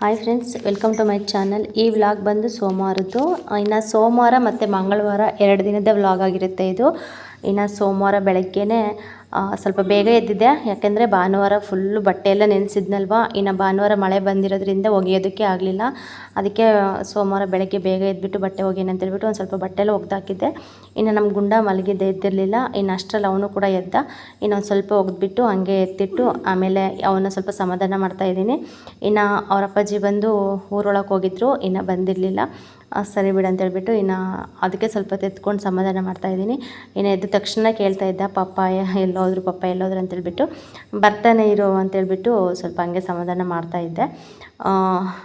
Hi friends welcome to my channel ಈ vlog ಬಂದು ಸೋಮವಾರದ್ದು. ಇನ್ನು ಸೋಮವಾರ ಮತ್ತು ಮಂಗಳವಾರ ಎರಡು ದಿನದ ವ್ಲಾಗ್ ಆಗಿರುತ್ತೆ ಇದು. ಇನ್ನು ಸೋಮವಾರ ಬೆಳಗ್ಗೆನೇ ಆ, ಸ್ವಲ್ಪ ಬೇಗ ಎದ್ದಿದ್ದೆ. ಯಾಕೆಂದರೆ ಭಾನುವಾರ ಫುಲ್ಲು ಬಟ್ಟೆ ಎಲ್ಲ ನೆನೆಸಿದ್ನಲ್ವ? ಇನ್ನು ಭಾನುವಾರ ಮಳೆ ಬಂದಿರೋದ್ರಿಂದ ಒಗೆಯೋದಕ್ಕೆ ಆಗಲಿಲ್ಲ. ಅದಕ್ಕೆ ಸೋಮವಾರ ಬೆಳಗ್ಗೆ ಬೇಗ ಎದ್ಬಿಟ್ಟು ಬಟ್ಟೆ ಒಗೆಯೋಣ ಅಂತೇಳ್ಬಿಟ್ಟು ಒಂದು ಸ್ವಲ್ಪ ಬಟ್ಟೆ ಎಲ್ಲ ಒಗ್ದಾಕಿದ್ದೆ ಇನ್ನು ನಮ್ಮ ಗುಂಡ ಮಲಗಿದ್ದೆ ಎದ್ದಿರಲಿಲ್ಲ ಇನ್ನು ಅಷ್ಟರಲ್ಲಿ ಅವನು ಕೂಡ ಎದ್ದ. ಇನ್ನೊಂದು ಸ್ವಲ್ಪ ಒಗೆದ್ಬಿಟ್ಟು ಹಂಗೆ ಎತ್ತಿಟ್ಟು ಆಮೇಲೆ ಅವನ್ನ ಸ್ವಲ್ಪ ಸಮಾಧಾನ ಮಾಡ್ತಾಯಿದ್ದೀನಿ ಇನ್ನು ಅವರಪ್ಪಾಜಿ ಬಂದು ಊರೊಳಗೆ ಹೋಗಿದ್ರು. ಇನ್ನು ಬಂದಿರಲಿಲ್ಲ. ಸರಿ ಬಿಡು ಅಂತೇಳ್ಬಿಟ್ಟು ಇನ್ನು ಅದಕ್ಕೆ ಸ್ವಲ್ಪ ತೆತ್ಕೊಂಡು ಸಮಾಧಾನ ಮಾಡ್ತಾ ಇದ್ದೀನಿ. ಇನ್ನು ಎದ್ದ ತಕ್ಷಣ ಕೇಳ್ತಾ ಇದ್ದ ಪಪ್ಪ ಎಲ್ಲೋದ್ರು ಪಪ್ಪ, ಎಲ್ಲೋದ್ರು ಅಂತೇಳ್ಬಿಟ್ಟು ಬರ್ತಾನೆ ಇರು ಅಂತೇಳ್ಬಿಟ್ಟು ಸ್ವಲ್ಪ ಹಂಗೆ ಸಮಾಧಾನ ಮಾಡ್ತಾ ಇದ್ದೆ.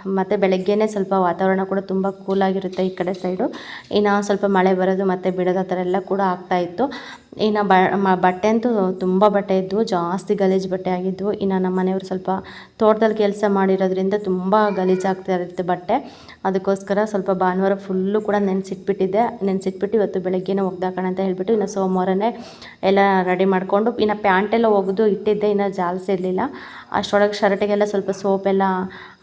ಮತ್ತು ಬೆಳಗ್ಗೆನೇ ಸ್ವಲ್ಪ ವಾತಾವರಣ ಕೂಡ ತುಂಬ ಕೂಲಾಗಿರುತ್ತೆ ಈ ಕಡೆ ಸೈಡು ಇನ್ನು ಸ್ವಲ್ಪ ಮಳೆ ಬರೋದು ಮತ್ತು ಬಿಡೋದು ಆ ಥರ ಎಲ್ಲ ಕೂಡ ಆಗ್ತಾ ಇತ್ತು. ಇನ್ನು ಬ, ಮ- ಬಟ್ಟೆ ಅಂತೂ ತುಂಬ ಬಟ್ಟೆ ಇದ್ವು, ಜಾಸ್ತಿ ಗಲೀಜು ಬಟ್ಟೆ ಆಗಿದ್ವು. ಇನ್ನು ನಮ್ಮ ಮನೆಯವರು ಸ್ವಲ್ಪ ತೋಟದಲ್ಲಿ ಕೆಲಸ ಮಾಡಿರೋದ್ರಿಂದ ತುಂಬ ಗಲೀಜಾಗ್ತಾ ಇರುತ್ತೆ ಬಟ್ಟೆ. ಅದಕ್ಕೋಸ್ಕರ ಸ್ವಲ್ಪ ಭಾನುವಾರ ಫುಲ್ಲು ಕೂಡ ನೆನೆಸಿಟ್ಬಿಟ್ಟಿದ್ದೆ. ನೆನೆಸಿಟ್ಬಿಟ್ಟು ಇವತ್ತು ಬೆಳಗ್ಗೆನೇ ಒಗ್ದಾಕೋಣ ಅಂತ ಹೇಳಿಬಿಟ್ಟು ಇನ್ನು ಸೋಮವಾರನೇ ಎಲ್ಲ ರೆಡಿ ಮಾಡಿಕೊಂಡು, ಇನ್ನು ಪ್ಯಾಂಟೆಲ್ಲ ಒಗೆದು ಇಟ್ಟಿದ್ದೆ, ಇನ್ನು ಜಾಲಿಸಿರಲಿಲ್ಲ ಅಷ್ಟರೊಳಗೆ ಶರ್ಟಿಗೆಲ್ಲ ಸ್ವಲ್ಪ ಸೋಪೆಲ್ಲ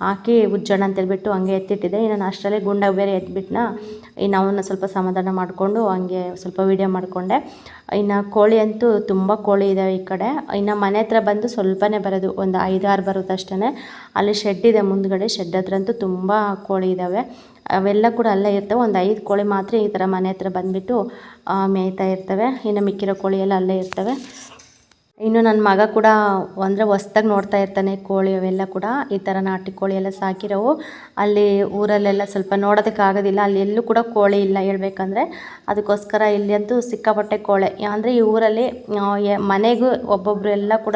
ಹಾಕಿ ಉಜ್ಜೋಣ ಅಂತೇಳ್ಬಿಟ್ಟು ಹಂಗೆ ಎತ್ತಿಟ್ಟಿದೆ ಇನ್ನು ನಾನು ಅಷ್ಟರಲ್ಲೇ ಗುಂಡ ಬೇರೆ ಎತ್ಬಿಟ್ಟನ ಇನ್ನು ಅವನ್ನ ಸ್ವಲ್ಪ ಸಮಾಧಾನ ಮಾಡಿಕೊಂಡು ಹಂಗೆ ಸ್ವಲ್ಪ ವೀಡಿಯೋ ಮಾಡಿಕೊಂಡೆ. ಇನ್ನು ಕೋಳಿ ಅಂತೂ ತುಂಬ ಕೋಳಿ ಇದ್ದಾವೆ ಈ ಕಡೆ. ಇನ್ನು ಮನೆ ಹತ್ರ ಬಂದು ಸ್ವಲ್ಪನೇ ಬರೋದು, ಒಂದು ಐದಾರು ಬರುತ್ತೆ ಅಷ್ಟೇ ಅಲ್ಲಿ ಶೆಡ್ ಇದೆ ಮುಂದ್ಗಡೆ ಶೆಡ್ ಹತ್ರ ಅಂತೂ ತುಂಬ ಕೋಳಿ ಇದ್ದಾವೆ ಅವೆಲ್ಲ ಕೂಡ ಅಲ್ಲೇ ಇರ್ತವೆ. ಒಂದು ಐದು ಕೋಳಿ ಮಾತ್ರ ಈ ಥರ ಮನೆ ಹತ್ರ ಬಂದುಬಿಟ್ಟು ಮೇಯ್ತಾ ಇರ್ತವೆ. ಇನ್ನು ಮಿಕ್ಕಿರೋ ಕೋಳಿ ಎಲ್ಲ ಅಲ್ಲೇ ಇರ್ತವೆ. ಇನ್ನು ನನ್ನ ಮಗ ಕೂಡ ಅಂದರೆ ಹೊಸ್ದಾಗಿ ನೋಡ್ತಾ ಇರ್ತಾನೆ, ಕೋಳಿ ಅವೆಲ್ಲ ಕೂಡ. ಈ ಥರ ನಾಟಿ ಕೋಳಿ ಎಲ್ಲ ಸಾಕಿರೋವು. ಅಲ್ಲಿ ಊರಲ್ಲೆಲ್ಲ ಸ್ವಲ್ಪ ನೋಡೋದಕ್ಕೆ ಆಗೋದಿಲ್ಲ. ಅಲ್ಲಿ ಎಲ್ಲೂ ಕೂಡ ಕೋಳಿ ಇಲ್ಲ ಹೇಳ್ಬೇಕಂದ್ರೆ. ಅದಕ್ಕೋಸ್ಕರ ಇಲ್ಲಿ ಅಂತೂ ಸಿಕ್ಕಾಪಟ್ಟೆ ಕೋಳಿ. ಅಂದರೆ ಈ ಊರಲ್ಲಿ ಮನೆಗೂ ಒಬ್ಬೊಬ್ಬರು ಎಲ್ಲ ಕೂಡ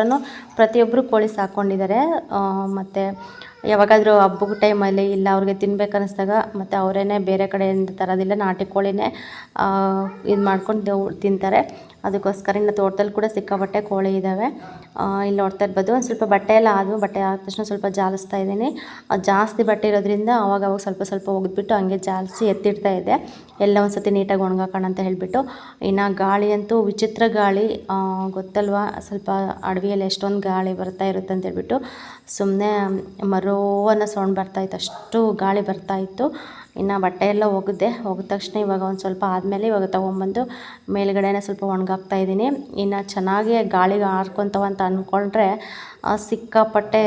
ಪ್ರತಿಯೊಬ್ಬರು ಕೋಳಿ ಸಾಕೊಂಡಿದ್ದಾರೆ. ಮತ್ತು ಯಾವಾಗಾದರೂ ಹಬ್ಬದ ಟೈಮಲ್ಲಿ ಇಲ್ಲ ಅವ್ರಿಗೆ ತಿನ್ಬೇಕು ಅನ್ನಿಸ್ದಾಗ ಮತ್ತು ಅವರೇನೆ ಬೇರೆ ಕಡೆಯಿಂದ ತರೋದಿಲ್ಲ, ನಾಟಿ ಕೋಳಿನೇ ಇದು ಮಾಡ್ಕೊಂಡು ತಿಂತಾರೆ. ಅದಕ್ಕೋಸ್ಕರ ಇನ್ನು ತೋಟದಲ್ಲಿ ಕೂಡ ಸಿಕ್ಕಾಪಟ್ಟೆ ಕೋಳಿ ಇದ್ದಾವೆ ಇಲ್ಲಿ ನೋಡ್ತಾ ಇರ್ಬೋದು. ಒಂದು ಸ್ವಲ್ಪ ಬಟ್ಟೆ ಎಲ್ಲ ಆದವು ಬಟ್ಟೆ ಆದ ತಕ್ಷಣ ಸ್ವಲ್ಪ ಜಾಲಿಸ್ತಾ ಇದ್ದೀನಿ. ಜಾಸ್ತಿ ಬಟ್ಟೆ ಇರೋದ್ರಿಂದ ಅವಾಗ ಅವಾಗ ಸ್ವಲ್ಪ ಸ್ವಲ್ಪ ಒಗೆದ್ಬಿಟ್ಟು ಹಂಗೆ ಜಾಲಿಸಿ ಎತ್ತಿಡ್ತಾ ಇದ್ದೆ. ಎಲ್ಲ ಒಂದು ಸತಿ ನೀಟಾಗಿ ಒಣಗಾಕೋಣ ಅಂತ ಹೇಳಿಬಿಟ್ಟು. ಇನ್ನು ಗಾಳಿ ಅಂತೂ ವಿಚಿತ್ರ ಗಾಳಿ. ಗೊತ್ತಲ್ವಾ? ಸ್ವಲ್ಪ ಅಡವಿಯಲ್ಲಿ ಎಷ್ಟೊಂದು ಗಾಳಿ ಬರ್ತಾ ಇರುತ್ತೆ ಅಂತ ಹೇಳ್ಬಿಟ್ಟು ಸುಮ್ಮನೆ ಮರೋ ಅನ್ನೋ ಸೌಂಡ್ ಬರ್ತಾಯಿತ್ತು ಅಷ್ಟು ಗಾಳಿ ಬರ್ತಾಯಿತ್ತು ಇನ್ನು ಬಟ್ಟೆ ಎಲ್ಲ ಒಗೆದೆ ಒಗೆದ ತಕ್ಷಣ ಇವಾಗ ಒಂದು ಸ್ವಲ್ಪ ಆದಮೇಲೆ ಇವಾಗ ತೊಗೊಂಬಂದು ಮೇಲ್ಗಡೆನೇ ಸ್ವಲ್ಪ ಒಣಗಾಕ್ತಾ ಇದ್ದೀನಿ. ಇನ್ನು ಚೆನ್ನಾಗಿ ಗಾಳಿಗೆ ಆರ್ಕೊತಾವ ಅಂತ ಅಂದ್ಕೊಂಡ್ರೆ ಸಿಕ್ಕಾಪಟ್ಟೆ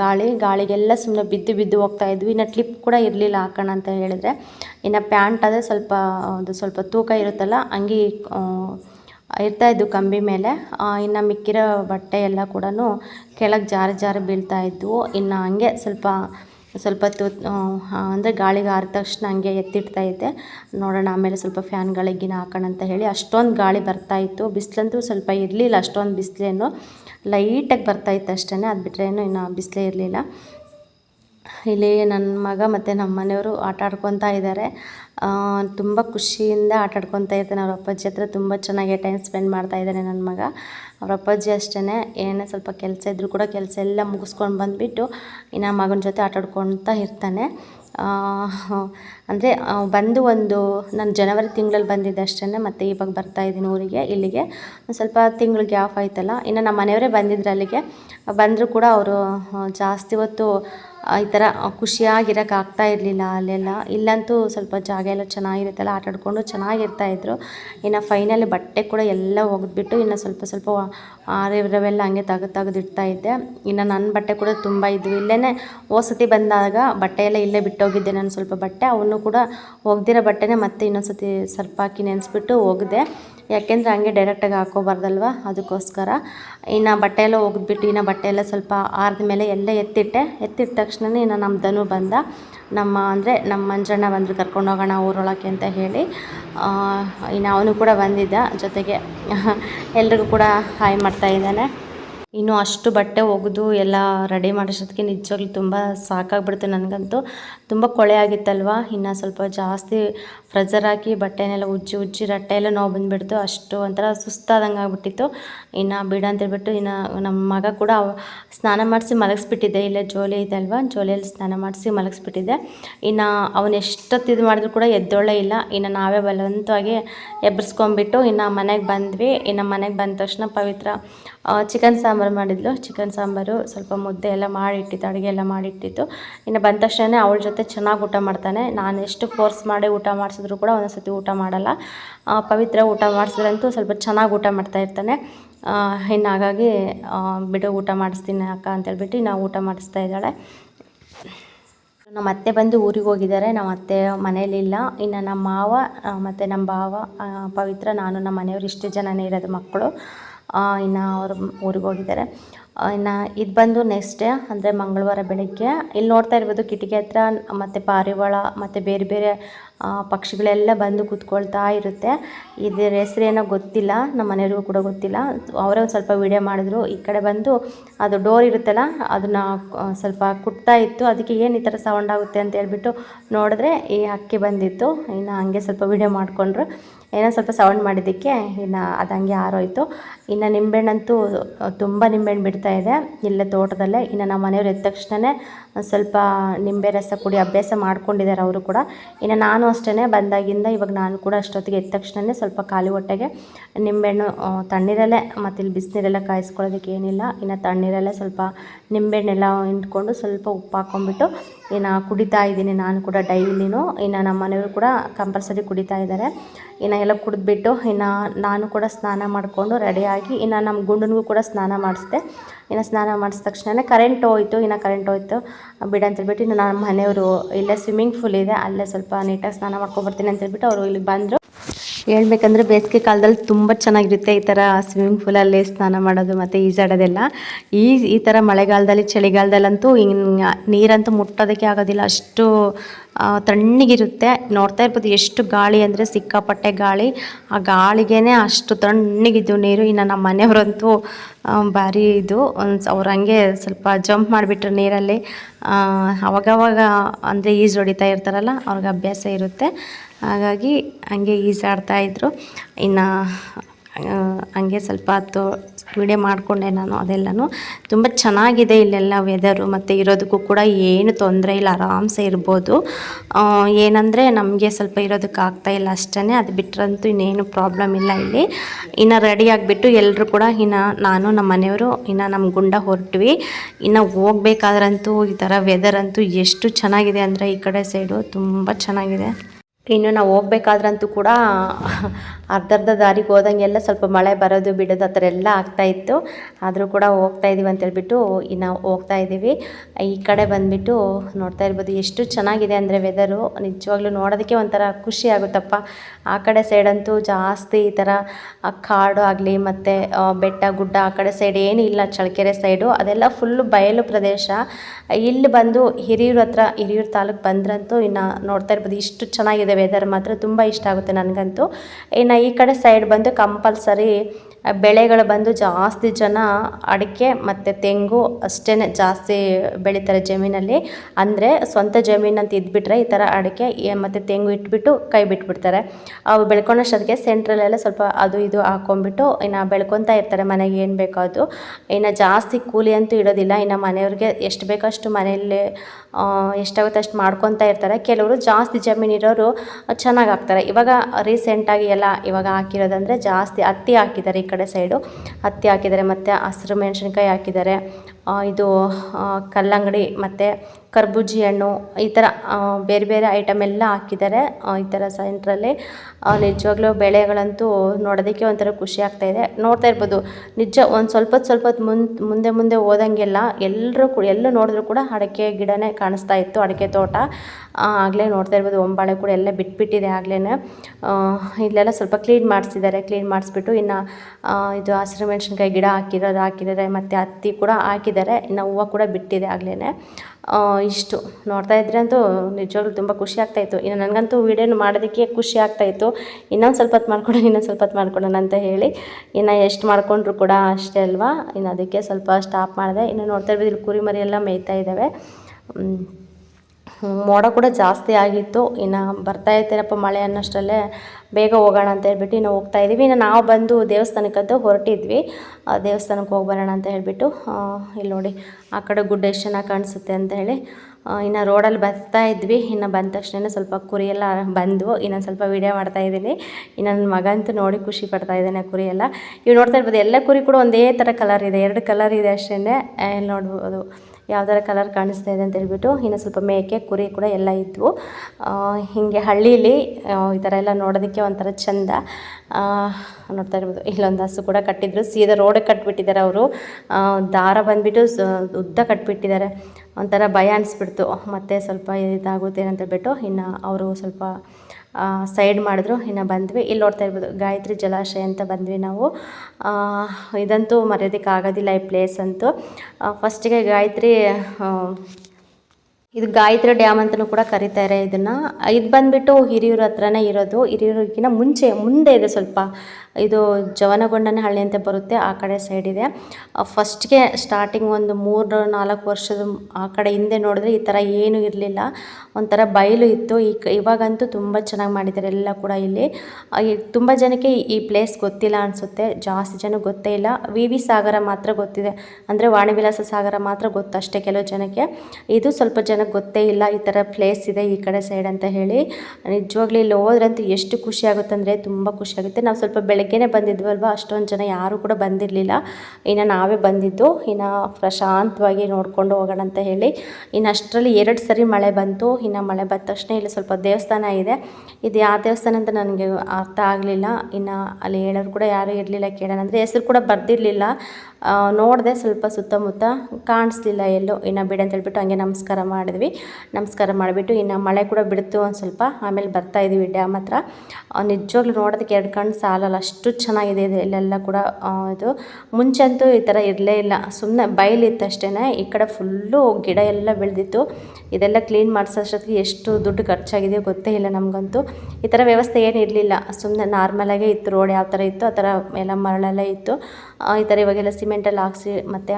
ಗಾಳಿ ಗಾಳಿಗೆಲ್ಲ ಸುಮ್ಮನೆ ಬಿದ್ದು ಬಿದ್ದು ಹೋಗ್ತಾ ಇದ್ವಿ. ಇನ್ನು ಕ್ಲಿಪ್ ಕೂಡ ಇರಲಿಲ್ಲ ಹಾಕೋಣ ಅಂತ ಹೇಳಿದ್ರೆ. ಇನ್ನು ಪ್ಯಾಂಟ್ ಆದರೆ ಸ್ವಲ್ಪ ಅದು ಸ್ವಲ್ಪ ತೂಕ ಇರುತ್ತಲ್ಲ ಹಂಗೆ ಆ, ಇರ್ತಾ ಇದ್ದು ಕಂಬಿ ಮೇಲೆ. ಇನ್ನು ಮಿಕ್ಕಿರೋ ಬಟ್ಟೆ ಎಲ್ಲ ಕೂಡ ಕೆಳಗೆ ಜಾರಿ ಜಾರಿ ಬೀಳ್ತಾ ಇದ್ವು. ಇನ್ನು ಹಂಗೆ ಸ್ವಲ್ಪ ಸ್ವಲ್ಪ ಹೊತ್ತು ಅಂದರೆ ಗಾಳಿಗೆ ಆರಿದ ತಕ್ಷಣ ಹಂಗೆ ಎತ್ತಿಡ್ತಾ ಇದ್ದೆ. ನೋಡೋಣ, ಆಮೇಲೆ ಸ್ವಲ್ಪ ಫ್ಯಾನ್ ಗಾಳಿಗಿನ ಹಾಕೋಣ ಅಂತ ಹೇಳಿ ಅಷ್ಟೊಂದು ಗಾಳಿ ಬರ್ತಾ ಇತ್ತು. ಬಿಸಿಲಂತೂ ಸ್ವಲ್ಪ ಇರಲಿಲ್ಲ, ಅಷ್ಟೊಂದು ಬಿಸಿಲೇನು. ಲೈಟಾಗಿ ಬರ್ತಾ ಇತ್ತು ಅಷ್ಟೇ ಅದು ಬಿಟ್ಟರೆ ಏನು ಇನ್ನು ಬಿಸಿಲೇ ಇರಲಿಲ್ಲ. ಇಲ್ಲಿ ನನ್ನ ಮಗ ಮತ್ತು ನಮ್ಮ ಮನೆಯವರು ಆಟ ಆಡ್ಕೊತಾ ಇದ್ದಾರೆ. ತುಂಬ ಖುಷಿಯಿಂದ ಆಟ ಆಡ್ಕೊತಾ ಇರ್ತಾನೆ. ಅವ್ರ ಅಪ್ಪಾಜಿ ಹತ್ರ ತುಂಬ ಚೆನ್ನಾಗಿ ಟೈಮ್ ಸ್ಪೆಂಡ್ ಮಾಡ್ತಾ ಇದ್ದಾನೆ ನನ್ನ ಮಗ. ಅವ್ರ ಅಪ್ಪಾಜಿ ಅಷ್ಟೇ ಏನೇ ಸ್ವಲ್ಪ ಕೆಲಸ ಇದ್ದರೂ ಕೂಡ ಕೆಲಸ ಎಲ್ಲ ಮುಗಿಸ್ಕೊಂಡು ಬಂದುಬಿಟ್ಟು ಇನ್ನು ಮಗನ ಜೊತೆ ಆಟ ಆಡ್ಕೊತಾ ಇರ್ತಾನೆ. ಅಂದರೆ ಬಂದು ಒಂದು, ನಾನು ಜನವರಿ ತಿಂಗಳಲ್ಲಿ ಬಂದಿದ್ದೆ ಅಷ್ಟೇ ಮತ್ತು ಇವಾಗ ಬರ್ತಾ ಇದ್ದೀನಿ ಊರಿಗೆ, ಇಲ್ಲಿಗೆ. ಸ್ವಲ್ಪ ತಿಂಗಳು ಗ್ಯಾಪ್ ಆಯ್ತಲ್ಲ. ಇನ್ನು ನಮ್ಮ ಮನೆಯವರೇ ಬಂದಿದ್ರು ಅಲ್ಲಿಗೆ. ಬಂದರೂ ಕೂಡ ಅವರು ಜಾಸ್ತಿ ಹೊತ್ತು ಈ ಥರ ಖುಷಿಯಾಗಿರೋಕೆ ಆಗ್ತಾ ಇರಲಿಲ್ಲ ಅಲ್ಲೆಲ್ಲ. ಇಲ್ಲಂತೂ ಸ್ವಲ್ಪ ಜಾಗ ಎಲ್ಲ ಚೆನ್ನಾಗಿರುತ್ತಲ್ಲ, ಆಟ ಆಡ್ಕೊಂಡು ಚೆನ್ನಾಗಿರ್ತಾಯಿದ್ರು ಇನ್ನು ಫೈನಲಿ ಬಟ್ಟೆ ಕೂಡ ಎಲ್ಲ ಒಗೆದ್ಬಿಟ್ಟು ಇನ್ನು ಸ್ವಲ್ಪ ಸ್ವಲ್ಪ ಆರಿರೋವೆಲ್ಲ ಹಂಗೆ ತೆಗೆದು ತೆಗೆದು ಇಡ್ತಾ ಇದ್ದೆ. ಇನ್ನು ನನ್ನ ಬಟ್ಟೆ ಕೂಡ ತುಂಬ ಇದ್ವು. ಇಲ್ಲೇ ಓಸತಿ ಬಂದಾಗ ಬಟ್ಟೆ ಎಲ್ಲ ಇಲ್ಲೇ ಬಿಟ್ಟೋಗಿದ್ದೆ ನಾನು ಸ್ವಲ್ಪ ಬಟ್ಟೆ. ಅವನ್ನು ಕೂಡ ಒಗೆದಿರೋ ಬಟ್ಟೆನೇ ಮತ್ತೆ ಇನ್ನೊಂದು ಸ್ವಲ್ಪ ಸರ್ಪ್ ಹಾಕಿ ನೆನೆಸ್ಬಿಟ್ಟು ಒಗೆದೆ. ಯಾಕೆಂದರೆ ಹಂಗೆ ಡೈರೆಕ್ಟಾಗಿ ಹಾಕೋಬಾರ್ದಲ್ವ? ಅದಕ್ಕೋಸ್ಕರ. ಇನ್ನು ಬಟ್ಟೆ ಎಲ್ಲ ಒಗೆದ್ಬಿಟ್ಟು, ಇನ್ನು ಬಟ್ಟೆ ಎಲ್ಲ ಸ್ವಲ್ಪ ಆರಿದ ಮೇಲೆ ಎಲ್ಲ ಎತ್ತಿಟ್ಟೆ. ಎತ್ತಿಟ್ಟ ತಕ್ಷಣನೇ ಇನ್ನು ನಮ್ಮ ಧನು ಬಂದ. ನಮ್ಮ ಅಂದರೆ ನಮ್ಮ ಮಂಜಣ್ಣ ಬಂದರು, ಕರ್ಕೊಂಡು ಹೋಗೋಣ ಊರೊಳಕ್ಕೆ ಅಂತ ಹೇಳಿ. ಇನ್ನು ಅವನು ಕೂಡ ಬಂದಿದ್ದ. ಜೊತೆಗೆ ಎಲ್ರಿಗೂ ಕೂಡ ಹಾಯ್ ಮಾಡ್ತಾ ಇದ್ದಾನೆ. ಇನ್ನು ಅಷ್ಟು ಬಟ್ಟೆ ಒಗೆದು ಎಲ್ಲ ರೆಡಿ ಮಾಡಿಸೋದಕ್ಕೆ ನಿಜವಾಗ್ಲೂ ತುಂಬ ಸಾಕಾಗ್ಬಿಡ್ತು ನನಗಂತೂ. ತುಂಬ ಕೊಳೆ ಆಗಿತ್ತಲ್ವ? ಇನ್ನು ಸ್ವಲ್ಪ ಜಾಸ್ತಿ ಫ್ರೆಜರ್ ಹಾಕಿ ಬಟ್ಟೆನೆಲ್ಲ ಉಜ್ಜಿ ಉಜ್ಜಿ ರಟ್ಟೆ ಎಲ್ಲ ನೋವು ಬಂದುಬಿಡ್ತು. ಅಷ್ಟು ಒಂಥರ ಸುಸ್ತಾದಂಗೆ ಆಗ್ಬಿಟ್ಟಿತ್ತು. ಇನ್ನು ಬಿಡ ಅಂತೇಳ್ಬಿಟ್ಟು ಇನ್ನು ನಮ್ಮ ಮಗ ಕೂಡ ಸ್ನಾನ ಮಾಡಿಸಿ ಮಲಗಿಸ್ಬಿಟ್ಟಿದ್ದೆ. ಇಲ್ಲೇ ಜೋಲಿ ಇದೆ ಅಲ್ವಾ? ಜೋಲಿಯಲ್ಲಿ ಸ್ನಾನ ಮಾಡಿಸಿ ಮಲಗಿಸ್ಬಿಟ್ಟಿದ್ದೆ. ಇನ್ನು ಅವನು ಎಷ್ಟೊತ್ತು ಇದು ಮಾಡಿದ್ರು ಕೂಡ ಎದ್ದೊಳ್ಳೆ ಇಲ್ಲ. ಇನ್ನು ನಾವೇ ಬಲವಂತವಾಗಿ ಎಬ್ಬರಿಸ್ಕೊಂಬಿಟ್ಟು ಇನ್ನು ಮನೆಗೆ ಬಂದ್ವಿ. ಇನ್ನು ಮನೆಗೆ ಬಂದ ತಕ್ಷಣ ಪವಿತ್ರ ಚಿಕನ್ ಸಾಂಬಾರು ಸಾಂಬಾರು ಮಾಡಿದ್ಲು ಚಿಕನ್ ಸಾಂಬಾರು, ಸ್ವಲ್ಪ ಮುದ್ದೆ ಎಲ್ಲ ಮಾಡಿಟ್ಟಿತ್ತು ಅಡುಗೆ ಎಲ್ಲ ಮಾಡಿಟ್ಟಿತ್ತು. ಇನ್ನು ಬಂದ ತಕ್ಷಣ ಅವಳ ಜೊತೆ ಚೆನ್ನಾಗಿ ಊಟ ಮಾಡ್ತಾನೆ. ನಾನು ಎಷ್ಟು ಫೋರ್ಸ್ ಮಾಡಿ ಊಟ ಮಾಡಿಸಿದ್ರು ಕೂಡ ಒಂದೊಂದ್ಸತಿ ಊಟ ಮಾಡಲ್ಲ. ಪವಿತ್ರ ಊಟ ಮಾಡಿಸಿದ್ರಂತೂ ಸ್ವಲ್ಪ ಚೆನ್ನಾಗಿ ಊಟ ಮಾಡ್ತಾ ಇರ್ತಾನೆ. ಇನ್ನು ಹಾಗಾಗಿ ಬಿಡು ಊಟ ಮಾಡಿಸ್ತೀನಿ ಅಕ್ಕ ಅಂತೇಳ್ಬಿಟ್ಟು ನಾವು ಊಟ ಮಾಡಿಸ್ತಾ ಇದ್ದಾಳೆ. ನಮ್ಮ ಅತ್ತೆ ಬಂದು ಊರಿಗೆ ಹೋಗಿದ್ದಾರೆ. ನಮ್ಮ ಅತ್ತೆ ಮನೇಲಿಲ್ಲ ಇನ್ನು ನಮ್ಮ ಮಾವ ಮತ್ತು ನಮ್ಮ ಭಾವ ಪವಿತ್ರ, ನಾನು ನಮ್ಮ ಮನೆಯವರು ಇಷ್ಟು ಜನನೇ ಇರೋದು ಮಕ್ಕಳು. ಇನ್ನು ಅವರು ಊರಿಗೆ ಹೋಗಿದ್ದಾರೆ. ಇನ್ನು ಇದು ಬಂದು ನೆಕ್ಸ್ಟ್ ಡೇ ಅಂದರೆ ಮಂಗಳವಾರ ಬೆಳಗ್ಗೆ ಇಲ್ಲಿ ನೋಡ್ತಾ ಇರ್ಬೋದು ಕಿಟಕಿ ಹತ್ರ, ಮತ್ತು ಪಾರಿವಾಳ, ಮತ್ತು ಬೇರೆ ಬೇರೆ ಪಕ್ಷಿಗಳೆಲ್ಲ ಬಂದು ಕೂತ್ಕೊಳ್ತಾ ಇರುತ್ತೆ. ಇದ್ರ ಏನೋ ಗೊತ್ತಿಲ್ಲ ನಮ್ಮ ಮನೆಯವ್ರಿಗೂ ಕೂಡ ಗೊತ್ತಿಲ್ಲ. ಅವರೇ ಒಂದು ಸ್ವಲ್ಪ ವಿಡಿಯೋ ಮಾಡಿದ್ರು. ಈ ಕಡೆ ಬಂದು ಅದು ಡೋರ್ ಇರುತ್ತಲ್ಲ, ಅದನ್ನು ಸ್ವಲ್ಪ ಕುಟ್ತಾ ಇತ್ತು. ಅದಕ್ಕೆ ಏನು ಈ ಥರ ಸೌಂಡ್ ಆಗುತ್ತೆ ಅಂತ ಹೇಳ್ಬಿಟ್ಟು ನೋಡಿದ್ರೆ ಈ ಹಕ್ಕಿ ಬಂದಿತ್ತು. ಇನ್ನು ಹಂಗೆ ಸ್ವಲ್ಪ ವಿಡಿಯೋ ಮಾಡಿಕೊಂಡ್ರು. ಏನೋ ಸ್ವಲ್ಪ ಸೌಂಡ್ ಮಾಡಿದ್ದಕ್ಕೆ ಇನ್ನು ಅದು ಹಂಗೆ ಆರೋಯ್ತು. ಇನ್ನು ನಿಂಬೆಹಣ್ಣಂತೂ ತುಂಬ ನಿಂಬೆಹಣ್ಣು ಬಿಡ್ತಾ ಇದೆ. ಇಲ್ಲೇ ತೋಟದಲ್ಲೇ. ಇನ್ನು ನಮ್ಮ ಮನೆಯವ್ರು ಎದ್ದ ತಕ್ಷಣವೇ ಸ್ವಲ್ಪ ನಿಂಬೆ ರಸ ಕುಡಿ ಅಭ್ಯಾಸ ಮಾಡ್ಕೊಂಡಿದ್ದಾರೆ ಅವರು ಕೂಡ. ಇನ್ನು ನಾನು ಅಷ್ಟೇ ಬಂದಾಗಿಂದ ಇವಾಗ ನಾನು ಕೂಡ ಅಷ್ಟೊತ್ತಿಗೆ ಎದ್ದ ತಕ್ಷಣವೇ ಸ್ವಲ್ಪ ಖಾಲಿ ಹೊಟ್ಟೆಗೆ ನಿಂಬೆಹಣ್ಣು ತಣ್ಣೀರಲ್ಲೇ ಮತ್ತು ಇಲ್ಲಿ ಬಿಸಿನೀರೆಲ್ಲ ಕಾಯಿಸ್ಕೊಳ್ಳೋದಕ್ಕೆ ಏನಿಲ್ಲ. ಇನ್ನು ತಣ್ಣೀರಲ್ಲೇ ಸ್ವಲ್ಪ ನಿಂಬೆಹಣ್ಣೆಲ್ಲ ಹಿಂಡ್ಕೊಂಡು ಸ್ವಲ್ಪ ಉಪ್ಪು ಹಾಕ್ಕೊಂಬಿಟ್ಟು ಇನ್ನು ಕುಡಿತಾ ಇದ್ದೀನಿ ನಾನು ಕೂಡ ಡೈಲಿನೂ. ಇನ್ನು ನಮ್ಮ ಮನೆಯವರು ಕೂಡ ಕಂಪಲ್ಸರಿ ಕುಡಿತಾ ಇದ್ದಾರೆ. ಇನ್ನು ಎಲ್ಲ ಕುಡಿದ್ಬಿಟ್ಟು ಇನ್ನು ನಾನು ಕೂಡ ಸ್ನಾನ ಮಾಡಿಕೊಂಡು ರೆಡಿಯಾಗಿ ಇನ್ನು ನಮ್ಮ ಗುಂಡನಿಗೂ ಕೂಡ ಸ್ನಾನ ಮಾಡಿಸ್ದೆ. ಇನ್ನು ಸ್ನಾನ ಮಾಡಿಸಿದ ತಕ್ಷಣ ಕರೆಂಟ್ ಹೋಯ್ತು. ಇನ್ನು ಕರೆಂಟ್ ಹೋಯ್ತು. ಬಿಡ ಅಂತೇಳ್ಬಿಟ್ಟು ಇನ್ನು ನಮ್ಮ ಮನೆಯವರು ಇಲ್ಲೇ ಸ್ವಿಮ್ಮಿಂಗ್ ಪೂಲ್ ಇದೆ. ಅಲ್ಲೇ ಸ್ವಲ್ಪ ನೀಟಾಗಿ ಸ್ನಾನ ಮಾಡ್ಕೊಬರ್ತೀನಿ ಅಂತೇಳ್ಬಿಟ್ಟು ಅವರು ಇಲ್ಲಿಗೆ ಬಂದರು. ಹೇಳ್ಬೇಕಂದ್ರೆ ಬೇಸಿಗೆ ಕಾಲದಲ್ಲಿ ತುಂಬ ಚೆನ್ನಾಗಿರುತ್ತೆ ಈ ಥರ ಸ್ವಿಮ್ಮಿಂಗ್ ಪೂಲಲ್ಲಿ ಸ್ನಾನ ಮಾಡೋದು ಮತ್ತು ಈಜಾಡೋದೆಲ್ಲ. ಈ ಈ ಥರ ಮಳೆಗಾಲದಲ್ಲಿ, ಚಳಿಗಾಲದಲ್ಲಂತೂ ಇನ್ನು ನೀರಂತೂ ಮುಟ್ಟೋದಕ್ಕೆ ಆಗೋದಿಲ್ಲ. ಅಷ್ಟು ತಣ್ಣಗಿರುತ್ತೆ. ನೋಡ್ತಾ ಇರ್ಬೋದು ಎಷ್ಟು ಗಾಳಿ ಅಂದರೆ ಸಿಕ್ಕಾಪಟ್ಟೆ ಗಾಳಿ. ಆ ಗಾಳಿಗೇ ಅಷ್ಟು ತಣ್ಣಗಿದ್ದು ನೀರು. ಇನ್ನು ನಮ್ಮ ಮನೆಯವರಂತೂ ಭಾರಿ ಇದು. ಒಂದು ಅವ್ರು ಹಂಗೆ ಸ್ವಲ್ಪ ಜಂಪ್ ಮಾಡಿಬಿಟ್ರು ನೀರಲ್ಲಿ. ಅವಾಗವಾಗ ಅಂದರೆ ಈಜು ಹೊಡಿತಾ ಇರ್ತಾರಲ್ಲ, ಅವ್ರಿಗೆ ಅಭ್ಯಾಸ ಇರುತ್ತೆ. ಹಾಗಾಗಿ ಹಂಗೆ ಈಜಾಡ್ತಾ ಇದ್ರು. ಇನ್ನು ಹಂಗೆ ಸ್ವಲ್ಪ ಹೊತ್ತು ವಿಡಿಯೋ ಮಾಡಿಕೊಂಡೆ ನಾನು ಅದೆಲ್ಲನೂ. ತುಂಬ ಚೆನ್ನಾಗಿದೆ ಇಲ್ಲೆಲ್ಲ ವೆದರು ಮತ್ತು ಇರೋದಕ್ಕೂ ಕೂಡ ಏನು ತೊಂದರೆ ಇಲ್ಲ, ಆರಾಮ್ಸೆ ಇರ್ಬೋದು. ಏನಂದರೆ ನಮಗೆ ಸ್ವಲ್ಪ ಇರೋದಕ್ಕೆ ಆಗ್ತಾ ಇಲ್ಲ ಅಷ್ಟೇ ಅದು ಬಿಟ್ಟರಂತೂ ಇನ್ನೇನು ಪ್ರಾಬ್ಲಮ್ ಇಲ್ಲ ಇಲ್ಲಿ. ಇನ್ನು ರೆಡಿ ಆಗಿಬಿಟ್ಟು ಎಲ್ಲರೂ ಕೂಡ ಇನ್ನು ನಾನು ನಮ್ಮ ಮನೆಯವರು, ಇನ್ನು ನಮ್ಮ ಗುಂಡ ಹೊರಟ್ವಿ. ಇನ್ನು ಹೋಗ್ಬೇಕಾದ್ರಂತೂ ಈ ಥರ ವೆದರ್ ಅಂತೂ ಎಷ್ಟು ಚೆನ್ನಾಗಿದೆ ಅಂದರೆ ಈ ಕಡೆ ಸೈಡು ತುಂಬ ಚೆನ್ನಾಗಿದೆ. ಇನ್ನು ನಾವು ಹೋಗ್ಬೇಕಾದ್ರಂತೂ ಕೂಡ ಅರ್ಧ ಅರ್ಧ ದಾರಿಗೆ ಹೋದಂಗೆಲ್ಲ ಸ್ವಲ್ಪ ಮಳೆ ಬರೋದು ಬಿಡೋದು ಆ ಥರ ಎಲ್ಲ ಆಗ್ತಾಯಿತ್ತು ಆದರೂ ಕೂಡ ಹೋಗ್ತಾ ಇದೀವಿ ಅಂತೇಳ್ಬಿಟ್ಟು ನಾವು ಹೋಗ್ತಾ ಇದ್ದೀವಿ ಈ ಕಡೆ ಬಂದುಬಿಟ್ಟು ನೋಡ್ತಾ ಇರ್ಬೋದು ಎಷ್ಟು ಚೆನ್ನಾಗಿದೆ ಅಂದರೆ ವೆದರು ನಿಜವಾಗ್ಲೂ ನೋಡೋದಕ್ಕೆ ಒಂಥರ ಖುಷಿ ಆಗುತ್ತಪ್ಪ. ಆ ಕಡೆ ಸೈಡಂತೂ ಜಾಸ್ತಿ ಈ ಥರ ಕಾಡು ಆಗಲಿ ಮತ್ತು ಬೆಟ್ಟ, ಗುಡ್ಡ ಆ ಕಡೆ ಸೈಡ್ ಏನೂ ಇಲ್ಲ ಚಳ್ಳಕೆರೆ ಸೈಡು ಅದೆಲ್ಲ ಫುಲ್ಲು ಬಯಲು ಪ್ರದೇಶ. ಇಲ್ಲಿ ಬಂದು ಹಿರಿಯೂರು ಹತ್ರ, ಹಿರಿಯೂರು ತಾಲೂಕು ಬಂದ್ರಂತೂ ಇನ್ನು ನೋಡ್ತಾ ಇರ್ಬೋದು ಇಷ್ಟು ಚೆನ್ನಾಗಿದೆ ವೆದರ್ ಮಾತ್ರ. ತುಂಬ ಇಷ್ಟ ಆಗುತ್ತೆ ನನಗಂತೂ. ಇನ್ನು ಈ ಕಡೆ ಸೈಡ್ ಬಂದು ಕಂಪಲ್ಸರಿ ಬೆಳೆಗಳು ಬಂದು ಜಾಸ್ತಿ ಜನ ಅಡಿಕೆ ಮತ್ತು ತೆಂಗು ಅಷ್ಟೇ ಜಾಸ್ತಿ ಬೆಳೀತಾರೆ ಜಮೀನಲ್ಲಿ. ಅಂದರೆ ಸ್ವಂತ ಜಮೀನು ಅಂತ ಇದ್ಬಿಟ್ರೆ ಈ ಥರ ಅಡಿಕೆ ಮತ್ತು ತೆಂಗು ಇಟ್ಬಿಟ್ಟು ಕೈ ಬಿಟ್ಬಿಡ್ತಾರೆ. ಅವು ಬೆಳ್ಕೊಳೋಷ್ಟೊತ್ತಿಗೆ ಸೆಂಟ್ರಲ್ಲೆಲ್ಲ ಸ್ವಲ್ಪ ಅದು ಇದು ಹಾಕ್ಕೊಂಬಿಟ್ಟು ಇನ್ನು ಬೆಳ್ಕೊತಾ ಇರ್ತಾರೆ ಮನೆಗೆ ಏನು ಬೇಕೋ ಅದು. ಇನ್ನು ಜಾಸ್ತಿ ಕೂಲಿ ಅಂತೂ ಇಡೋದಿಲ್ಲ. ಇನ್ನು ಮನೆಯವ್ರಿಗೆ ಎಷ್ಟು ಬೇಕೋ ಅಷ್ಟು ಮನೆಯಲ್ಲೇ ಎಷ್ಟಾಗುತ್ತೆ ಅಷ್ಟು ಮಾಡ್ಕೊತಾ ಇರ್ತಾರೆ. ಕೆಲವರು ಜಾಸ್ತಿ ಜಮೀನು ಇರೋರು ಚೆನ್ನಾಗಿ ಹಾಕ್ತಾರೆ. ಇವಾಗ ರೀಸೆಂಟಾಗಿ ಎಲ್ಲ ಇವಾಗ ಹಾಕಿರೋದಂದರೆ ಜಾಸ್ತಿ ಹತ್ತಿ ಹಾಕಿದ್ದಾರೆ ಈ ಕಡೆ. ಸೈಡು ಹತ್ತಿ ಹಾಕಿದ್ದಾರೆ ಮತ್ತು ಹಸಿರು ಮೆಣಸಿನ್ಕಾಯಿ ಹಾಕಿದ್ದಾರೆ. ಇದು ಕಲ್ಲಂಗಡಿ ಮತ್ತು ಕರ್ಬೂಜಿ ಹಣ್ಣು ಈ ಥರ ಬೇರೆ ಬೇರೆ ಐಟಮ್ ಎಲ್ಲ ಹಾಕಿದ್ದಾರೆ. ಈ ಥರ ಸೆಂಟ್ರಲ್ಲಿ ನಿಜವಾಗ್ಲೂ ಬೆಳೆಗಳಂತೂ ನೋಡೋದಕ್ಕೆ ಒಂಥರ ಖುಷಿ ಆಗ್ತಾ ಇದೆ. ನೋಡ್ತಾ ಇರ್ಬೋದು. ನಿಜ ಒಂದು ಸ್ವಲ್ಪ ಸ್ವಲ್ಪ ಮುಂದೆ ಮುಂದೆ ಮುಂದೆ ಹೋದಂಗೆಲ್ಲ ಎಲ್ಲರೂ ಕೂಡ, ಎಲ್ಲೂ ನೋಡಿದ್ರು ಕೂಡ ಅಡಿಕೆ ಗಿಡನೇ ಕಾಣಿಸ್ತಾ ಇತ್ತು, ಅಡಿಕೆ ತೋಟ. ಆಗಲೇ ನೋಡ್ತಾ ಇರ್ಬೋದು, ಒಂಬಾಳೆ ಕೂಡ ಎಲ್ಲ ಬಿಟ್ಬಿಟ್ಟಿದೆ ಆಗಲೇ ಇಲ್ಲೆಲ್ಲ ಸ್ವಲ್ಪ ಕ್ಲೀನ್ ಮಾಡಿಸಿದ್ದಾರೆ ಕ್ಲೀನ್ ಮಾಡಿಸ್ಬಿಟ್ಟು ಇನ್ನು ಇದು ಹಸಿರು ಮೆಣಸಿನ್ಕಾಯಿ ಗಿಡ ಹಾಕಿರೋದು ಹಾಕಿದ್ದಾರೆ, ಮತ್ತು ಹತ್ತಿ ಕೂಡ ಹಾಕಿದ್ದಾರೆ. ಇನ್ನು ಹೂವು ಕೂಡ ಬಿಟ್ಟಿದೆ ಆಗಲೇ ಇಷ್ಟು. ನೋಡ್ತಾ ಇದ್ರೆ ಅಂತೂ ನಿಜವಾಗ್ಲೂ ತುಂಬ ಖುಷಿ ಆಗ್ತಾಯಿತ್ತು ಇನ್ನು ನನಗಂತೂ ವೀಡಿಯೋನು ಮಾಡೋದಕ್ಕೆ ಖುಷಿ ಆಗ್ತಾಯಿತ್ತು ಇನ್ನೊಂದು ಸ್ವಲ್ಪ ಹೊತ್ತು ಮಾಡ್ಕೊಡೋಣ, ಇನ್ನೊಂದು ಸ್ವಲ್ಪ ಹೊತ್ತು ಮಾಡ್ಕೊಡೋಣ ಅಂತ ಹೇಳಿ. ಇನ್ನು ಎಷ್ಟು ಮಾಡಿಕೊಂಡ್ರು ಕೂಡ ಅಷ್ಟೇ ಅಲ್ವಾ? ಇನ್ನು ಅದಕ್ಕೆ ಸ್ವಲ್ಪ ಸ್ಟಾಪ್ ಮಾಡಿದೆ. ಇನ್ನು ನೋಡ್ತಾ ಇರ್ಬೋದು, ಇಲ್ಲಿ ಕುರಿ ಮರಿ ಎಲ್ಲ ಮೇಯ್ತಾ ಇದ್ದಾವೆ ಮೋಡ ಕೂಡ ಜಾಸ್ತಿ ಆಗಿತ್ತು. ಇನ್ನು ಬರ್ತಾ ಇರ್ತೀರಪ್ಪ ಮಳೆ ಅನ್ನೋಷ್ಟರಲ್ಲೇ ಬೇಗ ಹೋಗೋಣ ಅಂತ ಹೇಳ್ಬಿಟ್ಟು ಇನ್ನು ಹೋಗ್ತಾ ಇದ್ದೀವಿ ಇನ್ನು ನಾವು ಬಂದು ದೇವಸ್ಥಾನಕ್ಕಂತ ಹೊರಟಿದ್ವಿ. ದೇವಸ್ಥಾನಕ್ಕೆ ಹೋಗಿ ಬರೋಣ ಅಂತ ಹೇಳಿಬಿಟ್ಟು ಇಲ್ಲಿ ನೋಡಿ ಆ ಕಡೆ ಗುಡ್ಡ ಎಷ್ಟು ಚೆನ್ನಾಗಿ ಕಾಣಿಸುತ್ತೆ ಅಂತ ಹೇಳಿ ಇನ್ನು ರೋಡಲ್ಲಿ ಬರ್ತಾ ಇದ್ವಿ. ಇನ್ನು ಬಂದ ತಕ್ಷಣ ಸ್ವಲ್ಪ ಕುರಿ ಎಲ್ಲ ಬಂದು ಇನ್ನೊಂದು ಸ್ವಲ್ಪ ವೀಡಿಯೋ ಮಾಡ್ತಾ ಇದ್ದೀನಿ. ಇನ್ನು ನನ್ನ ಮಗ ಅಂತೂ ನೋಡಿ ಖುಷಿ ಪಡ್ತಾ ಇದ್ದಾನೆ ಕುರಿ ಎಲ್ಲ ಇವು ನೋಡ್ತಾ ಇರ್ಬೋದು, ಎಲ್ಲ ಕುರಿ ಕೂಡ ಒಂದೇ ಥರ ಕಲರ್ ಇದೆ. ಎರಡು ಕಲರ್ ಇದೆ ಅಷ್ಟೇ ಇಲ್ಲಿ ನೋಡ್ಬೋದು. ಯಾವ ಥರ ಕಲರ್ ಕಾಣಿಸ್ತಾ ಇದೆ ಅಂತ ಹೇಳ್ಬಿಟ್ಟು ಇನ್ನು ಸ್ವಲ್ಪ ಮೇಕೆ, ಕುರಿ ಕೂಡ ಎಲ್ಲ ಇದ್ವು. ಹೀಗೆ ಹಳ್ಳೀಲಿ ಈ ಥರ ಎಲ್ಲ ನೋಡೋದಕ್ಕೆ ಒಂಥರ ಚಂದ. ನೋಡ್ತಾ ಇರ್ಬೋದು. ಇಲ್ಲೊಂದು ಹಸು ಕೂಡ ಕಟ್ಟಿದ್ರು. ಸೀದಾ ರೋಡಿಗೆ ಕಟ್ಬಿಟ್ಟಿದ್ದಾರೆ ಅವರು. ದಾರ ಬಂದುಬಿಟ್ಟು ಉದ್ದ ಕಟ್ಬಿಟ್ಟಿದ್ದಾರೆ ಒಂಥರ ಭಯ ಅನಿಸ್ಬಿಡ್ತು. ಮತ್ತೆ ಸ್ವಲ್ಪ ಇದಾಗುತ್ತೆ ಅಂತ ಹೇಳ್ಬಿಟ್ಟು ಇನ್ನು ಅವರು ಸ್ವಲ್ಪ ಸೈಡ್ ಮಾಡಿದ್ರು, ಇನ್ನು ಬಂದ್ವಿ. ಇಲ್ಲಿ ನೋಡ್ತಾ ಇರ್ಬೋದು, ಗಾಯತ್ರಿ ಜಲಾಶಯ ಅಂತ ಬಂದ್ವಿ ನಾವು. ಇದಂತೂ ಮರೆಯೋದಕ್ಕೆ ಆಗೋದಿಲ್ಲ ಈ ಪ್ಲೇಸ್ ಅಂತೂ. ಫಸ್ಟಿಗೆ ಗಾಯತ್ರಿ ಇದು ಗಾಯತ್ರಿ ಡ್ಯಾಮ್ ಅಂತಲೂ ಕೂಡ ಕರೀತಾರೆ ಇದನ್ನು. ಇದು ಬಂದುಬಿಟ್ಟು ಹಿರಿಯೂರು ಹತ್ರನೇ ಇರೋದು. ಹಿರಿಯೂರಿಗಿನ ಮುಂಚೆ, ಮುಂದೆ ಇದೆ ಸ್ವಲ್ಪ. ಇದು ಜವನಗೊಂಡನ ಹಳ್ಳಿ ಅಂತ ಬರುತ್ತೆ, ಆ ಕಡೆ ಸೈಡ್ ಇದೆ. ಫಸ್ಟ್ಗೆ ಸ್ಟಾರ್ಟಿಂಗ್ ಒಂದು ಮೂರು, ನಾಲ್ಕು ವರ್ಷದ ಆ ಕಡೆ ಹಿಂದೆ ನೋಡಿದ್ರೆ ಈ ಥರ ಏನೂ ಇರಲಿಲ್ಲ. ಒಂಥರ ಬಯಲು ಇತ್ತು. ಈ ಇವಾಗಂತೂ ತುಂಬ ಚೆನ್ನಾಗಿ ಮಾಡಿದ್ದಾರೆ ಎಲ್ಲ ಕೂಡ ಇಲ್ಲಿ. ತುಂಬ ಜನಕ್ಕೆ ಈ ಪ್ಲೇಸ್ ಗೊತ್ತಿಲ್ಲ ಅನಿಸುತ್ತೆ. ಜಾಸ್ತಿ ಜನ ಗೊತ್ತೇ ಇಲ್ಲ. ವಿ ವಿ ಸಾಗರ ಮಾತ್ರ ಗೊತ್ತಿದೆ. ಅಂದರೆ ವಾಣಿವಿಲಾಸ ಸಾಗರ ಮಾತ್ರ ಗೊತ್ತಷ್ಟೇ ಕೆಲವು ಜನಕ್ಕೆ. ಇದು ಸ್ವಲ್ಪ ಜನಕ್ಕೆ ಗೊತ್ತೇ ಇಲ್ಲ. ಈ ಥರ ಪ್ಲೇಸ್ ಇದೆ ಈ ಕಡೆ ಸೈಡ್ ಅಂತ ಹೇಳಿ. ನಿಜವಾಗ್ಲೂ ಇಲ್ಲಿ ಹೋದ್ರಂತೂ ಎಷ್ಟು ಖುಷಿ ಆಗುತ್ತೆ ಅಂದರೆ ತುಂಬ ಖುಷಿಯಾಗುತ್ತೆ ನಾವು ಸ್ವಲ್ಪ ಬೆಳಗ್ಗೆನೇ ಬಂದಿದ್ವಲ್ವ? ಅಷ್ಟೊಂದು ಜನ ಯಾರೂ ಕೂಡ ಬಂದಿರಲಿಲ್ಲ. ಇನ್ನು ನಾವೇ ಬಂದಿದ್ದು. ಇನ್ನು ಪ್ರಶಾಂತವಾಗಿ ನೋಡ್ಕೊಂಡು ಹೋಗೋಣ ಅಂತ ಹೇಳಿ. ಇನ್ನು ಅಷ್ಟರಲ್ಲಿ ಎರಡು ಸರಿ ಮಳೆ ಬಂತು. ಇನ್ನು ಮಳೆ ಬಂದ ತಕ್ಷಣ ಇಲ್ಲಿ ಸ್ವಲ್ಪ ದೇವಸ್ಥಾನ ಇದೆ. ಇದು ಯಾವ ದೇವಸ್ಥಾನ ಅಂತ ನನಗೆ ಅರ್ಥ ಆಗಲಿಲ್ಲ. ಇನ್ನು ಅಲ್ಲಿ ಹೇಳೋರು ಕೂಡ ಯಾರೂ ಇರಲಿಲ್ಲ ಕೇಳೋಣ ಅಂದರೆ ಹೆಸರು ಕೂಡ ಬರ್ದಿರಲಿಲ್ಲ. ನೋಡಿದೆ ಸ್ವಲ್ಪ ಸುತ್ತಮುತ್ತ ಕಾಣಿಸ್ಲಿಲ್ಲ ಎಲ್ಲೋ, ಇನ್ನು ಬಿಡ ಅಂತ ಹೇಳ್ಬಿಟ್ಟು ಹಂಗೆ ನಮಸ್ಕಾರ ಮಾಡಿದ್ವಿ. ನಮಸ್ಕಾರ ಮಾಡಿಬಿಟ್ಟು ಇನ್ನು ಮಳೆ ಕೂಡ ಬಿಡ್ತು ಒಂದು ಸ್ವಲ್ಪ, ಆಮೇಲೆ ಬರ್ತಾ ಇದ್ವಿ ಡ್ಯಾಮ್ ಹತ್ರ. ನಿಜವಾಗ್ಲೂ ನೋಡೋದಕ್ಕೆ ಎರಡು ಕಣ್ಣು ಸಾಲಲ್ಲ, ಅಷ್ಟು ಚೆನ್ನಾಗಿದೆ ಇದೆ, ಇಲ್ಲೆಲ್ಲ ಕೂಡ ಇದು. ಮುಂಚೆ ಅಂತೂ ಈ ಥರ ಇರಲೇ ಇಲ್ಲ ಸುಮ್ಮನೆ ಬಯಲಿತ್ತು ಅಷ್ಟೇ ಈ ಕಡೆ ಫುಲ್ಲು ಗಿಡ ಎಲ್ಲ ಬೆಳೆದಿತ್ತು. ಇದೆಲ್ಲ ಕ್ಲೀನ್ ಮಾಡಿಸೋಷ್ಟೊತ್ತಿಗೆ ಎಷ್ಟು ದುಡ್ಡು ಖರ್ಚಾಗಿದೆಯೋ ಗೊತ್ತೇ ಇಲ್ಲ ನಮಗಂತೂ. ಈ ಥರ ವ್ಯವಸ್ಥೆ ಏನು ಇರಲಿಲ್ಲ ಸುಮ್ಮನೆ ನಾರ್ಮಲಾಗೇ ಇತ್ತು, ರೋಡ್ ಯಾವ ಥರ ಇತ್ತು, ಆ ಥರ ಎಲ್ಲ ಮರಳೆಲ್ಲ ಇತ್ತು. ಈ ಥರ ಇವಾಗೆಲ್ಲ ಸಿಮೆಂಟೆಲ್ಲ ಹಾಕ್ಸಿ, ಮತ್ತು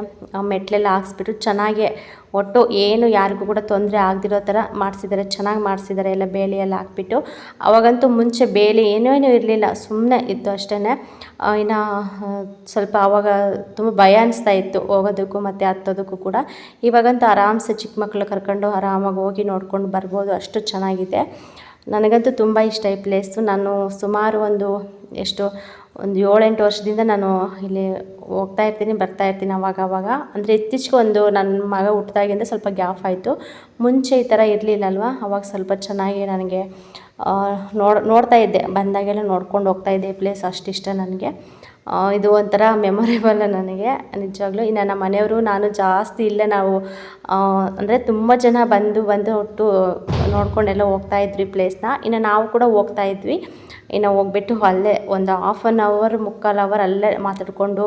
ಮೆಟ್ಲೆಲ್ಲ ಹಾಕ್ಸ್ಬಿಟ್ಟು ಚೆನ್ನಾಗೆ ಒಟ್ಟು ಏನು ಯಾರಿಗೂ ಕೂಡ ತೊಂದರೆ ಆಗದಿರೋ ಥರ ಮಾಡಿಸಿದ್ದಾರೆ ಚೆನ್ನಾಗಿ ಮಾಡಿಸಿದ್ದಾರೆ ಎಲ್ಲ ಬೇಲಿ ಎಲ್ಲ ಹಾಕ್ಬಿಟ್ಟು. ಅವಾಗಂತೂ ಮುಂಚೆ ಬೇಲಿ ಏನೇನೂ ಏನೂ ಇರಲಿಲ್ಲ ಸುಮ್ಮನೆ ಇತ್ತು ಅಷ್ಟೇ ಇನ್ನು ಸ್ವಲ್ಪ ಆವಾಗ ತುಂಬ ಭಯ ಅನಿಸ್ತಾ ಇತ್ತು ಹೋಗೋದಕ್ಕೂ ಮತ್ತು ಹತ್ತೋದಕ್ಕೂ ಕೂಡ. ಇವಾಗಂತೂ ಆರಾಮ್ಸೆ ಚಿಕ್ಕ ಮಕ್ಕಳು ಕರ್ಕೊಂಡು ಆರಾಮಾಗಿ ಹೋಗಿ ನೋಡ್ಕೊಂಡು ಬರ್ಬೋದು, ಅಷ್ಟು ಚೆನ್ನಾಗಿದೆ. ನನಗಂತೂ ತುಂಬ ಇಷ್ಟ ಈ ಪ್ಲೇಸು ನಾನು ಸುಮಾರು ಒಂದು ಎಷ್ಟು ಒಂದು ಏಳೆಂಟು ವರ್ಷದಿಂದ ನಾನು ಇಲ್ಲಿ ಹೋಗ್ತಾ ಇರ್ತೀನಿ, ಬರ್ತಾ ಇರ್ತೀನಿ ಅವಾಗ ಅವಾಗ. ಅಂದರೆ ಇತ್ತೀಚೆಗೆ ಒಂದು ನನ್ನ ಮಗ ಹುಟ್ಟಿದಾಗಿಂದ ಸ್ವಲ್ಪ ಗ್ಯಾಪ್ ಆಯಿತು. ಮುಂಚೆ ಈ ಥರ ಇರಲಿಲ್ಲಲ್ವ? ಅವಾಗ ಸ್ವಲ್ಪ ಚೆನ್ನಾಗಿ ನನಗೆ ನೋಡ್, ನೋಡ್ತಾ ಇದ್ದೆ. ಬಂದಾಗೆಲ್ಲ ನೋಡ್ಕೊಂಡು ಹೋಗ್ತಾ ಇದ್ದೆ ಪ್ಲೇಸ್ ಅಷ್ಟಿಷ್ಟ ನನಗೆ. ಇದು ಒಂಥರ ಮೆಮೊರೇಬಲ್ ನನಗೆ, ನಿಜವಾಗ್ಲೂ. ಇನ್ನು ನಮ್ಮ ಮನೆಯವರು, ನಾನು ಜಾಸ್ತಿ ಇಲ್ಲೇ ನಾವು ಅಂದರೆ ತುಂಬ ಜನ ಬಂದು ಬಂದು ಒಟ್ಟು ನೋಡ್ಕೊಂಡೆಲ್ಲ ಹೋಗ್ತಾ ಇದ್ವಿ ಪ್ಲೇಸ್ನ ಇನ್ನು ನಾವು ಕೂಡ ಹೋಗ್ತಾ ಇದ್ವಿ. ಇನ್ನು ಹೋಗ್ಬಿಟ್ಟು ಅಲ್ಲೇ ಒಂದು ಹಾಫ್ ಆನ್ ಅವರ್ ಮುಕ್ಕಾಲು ಅವರ್ ಅಲ್ಲೇ ಮಾತಾಡಿಕೊಂಡು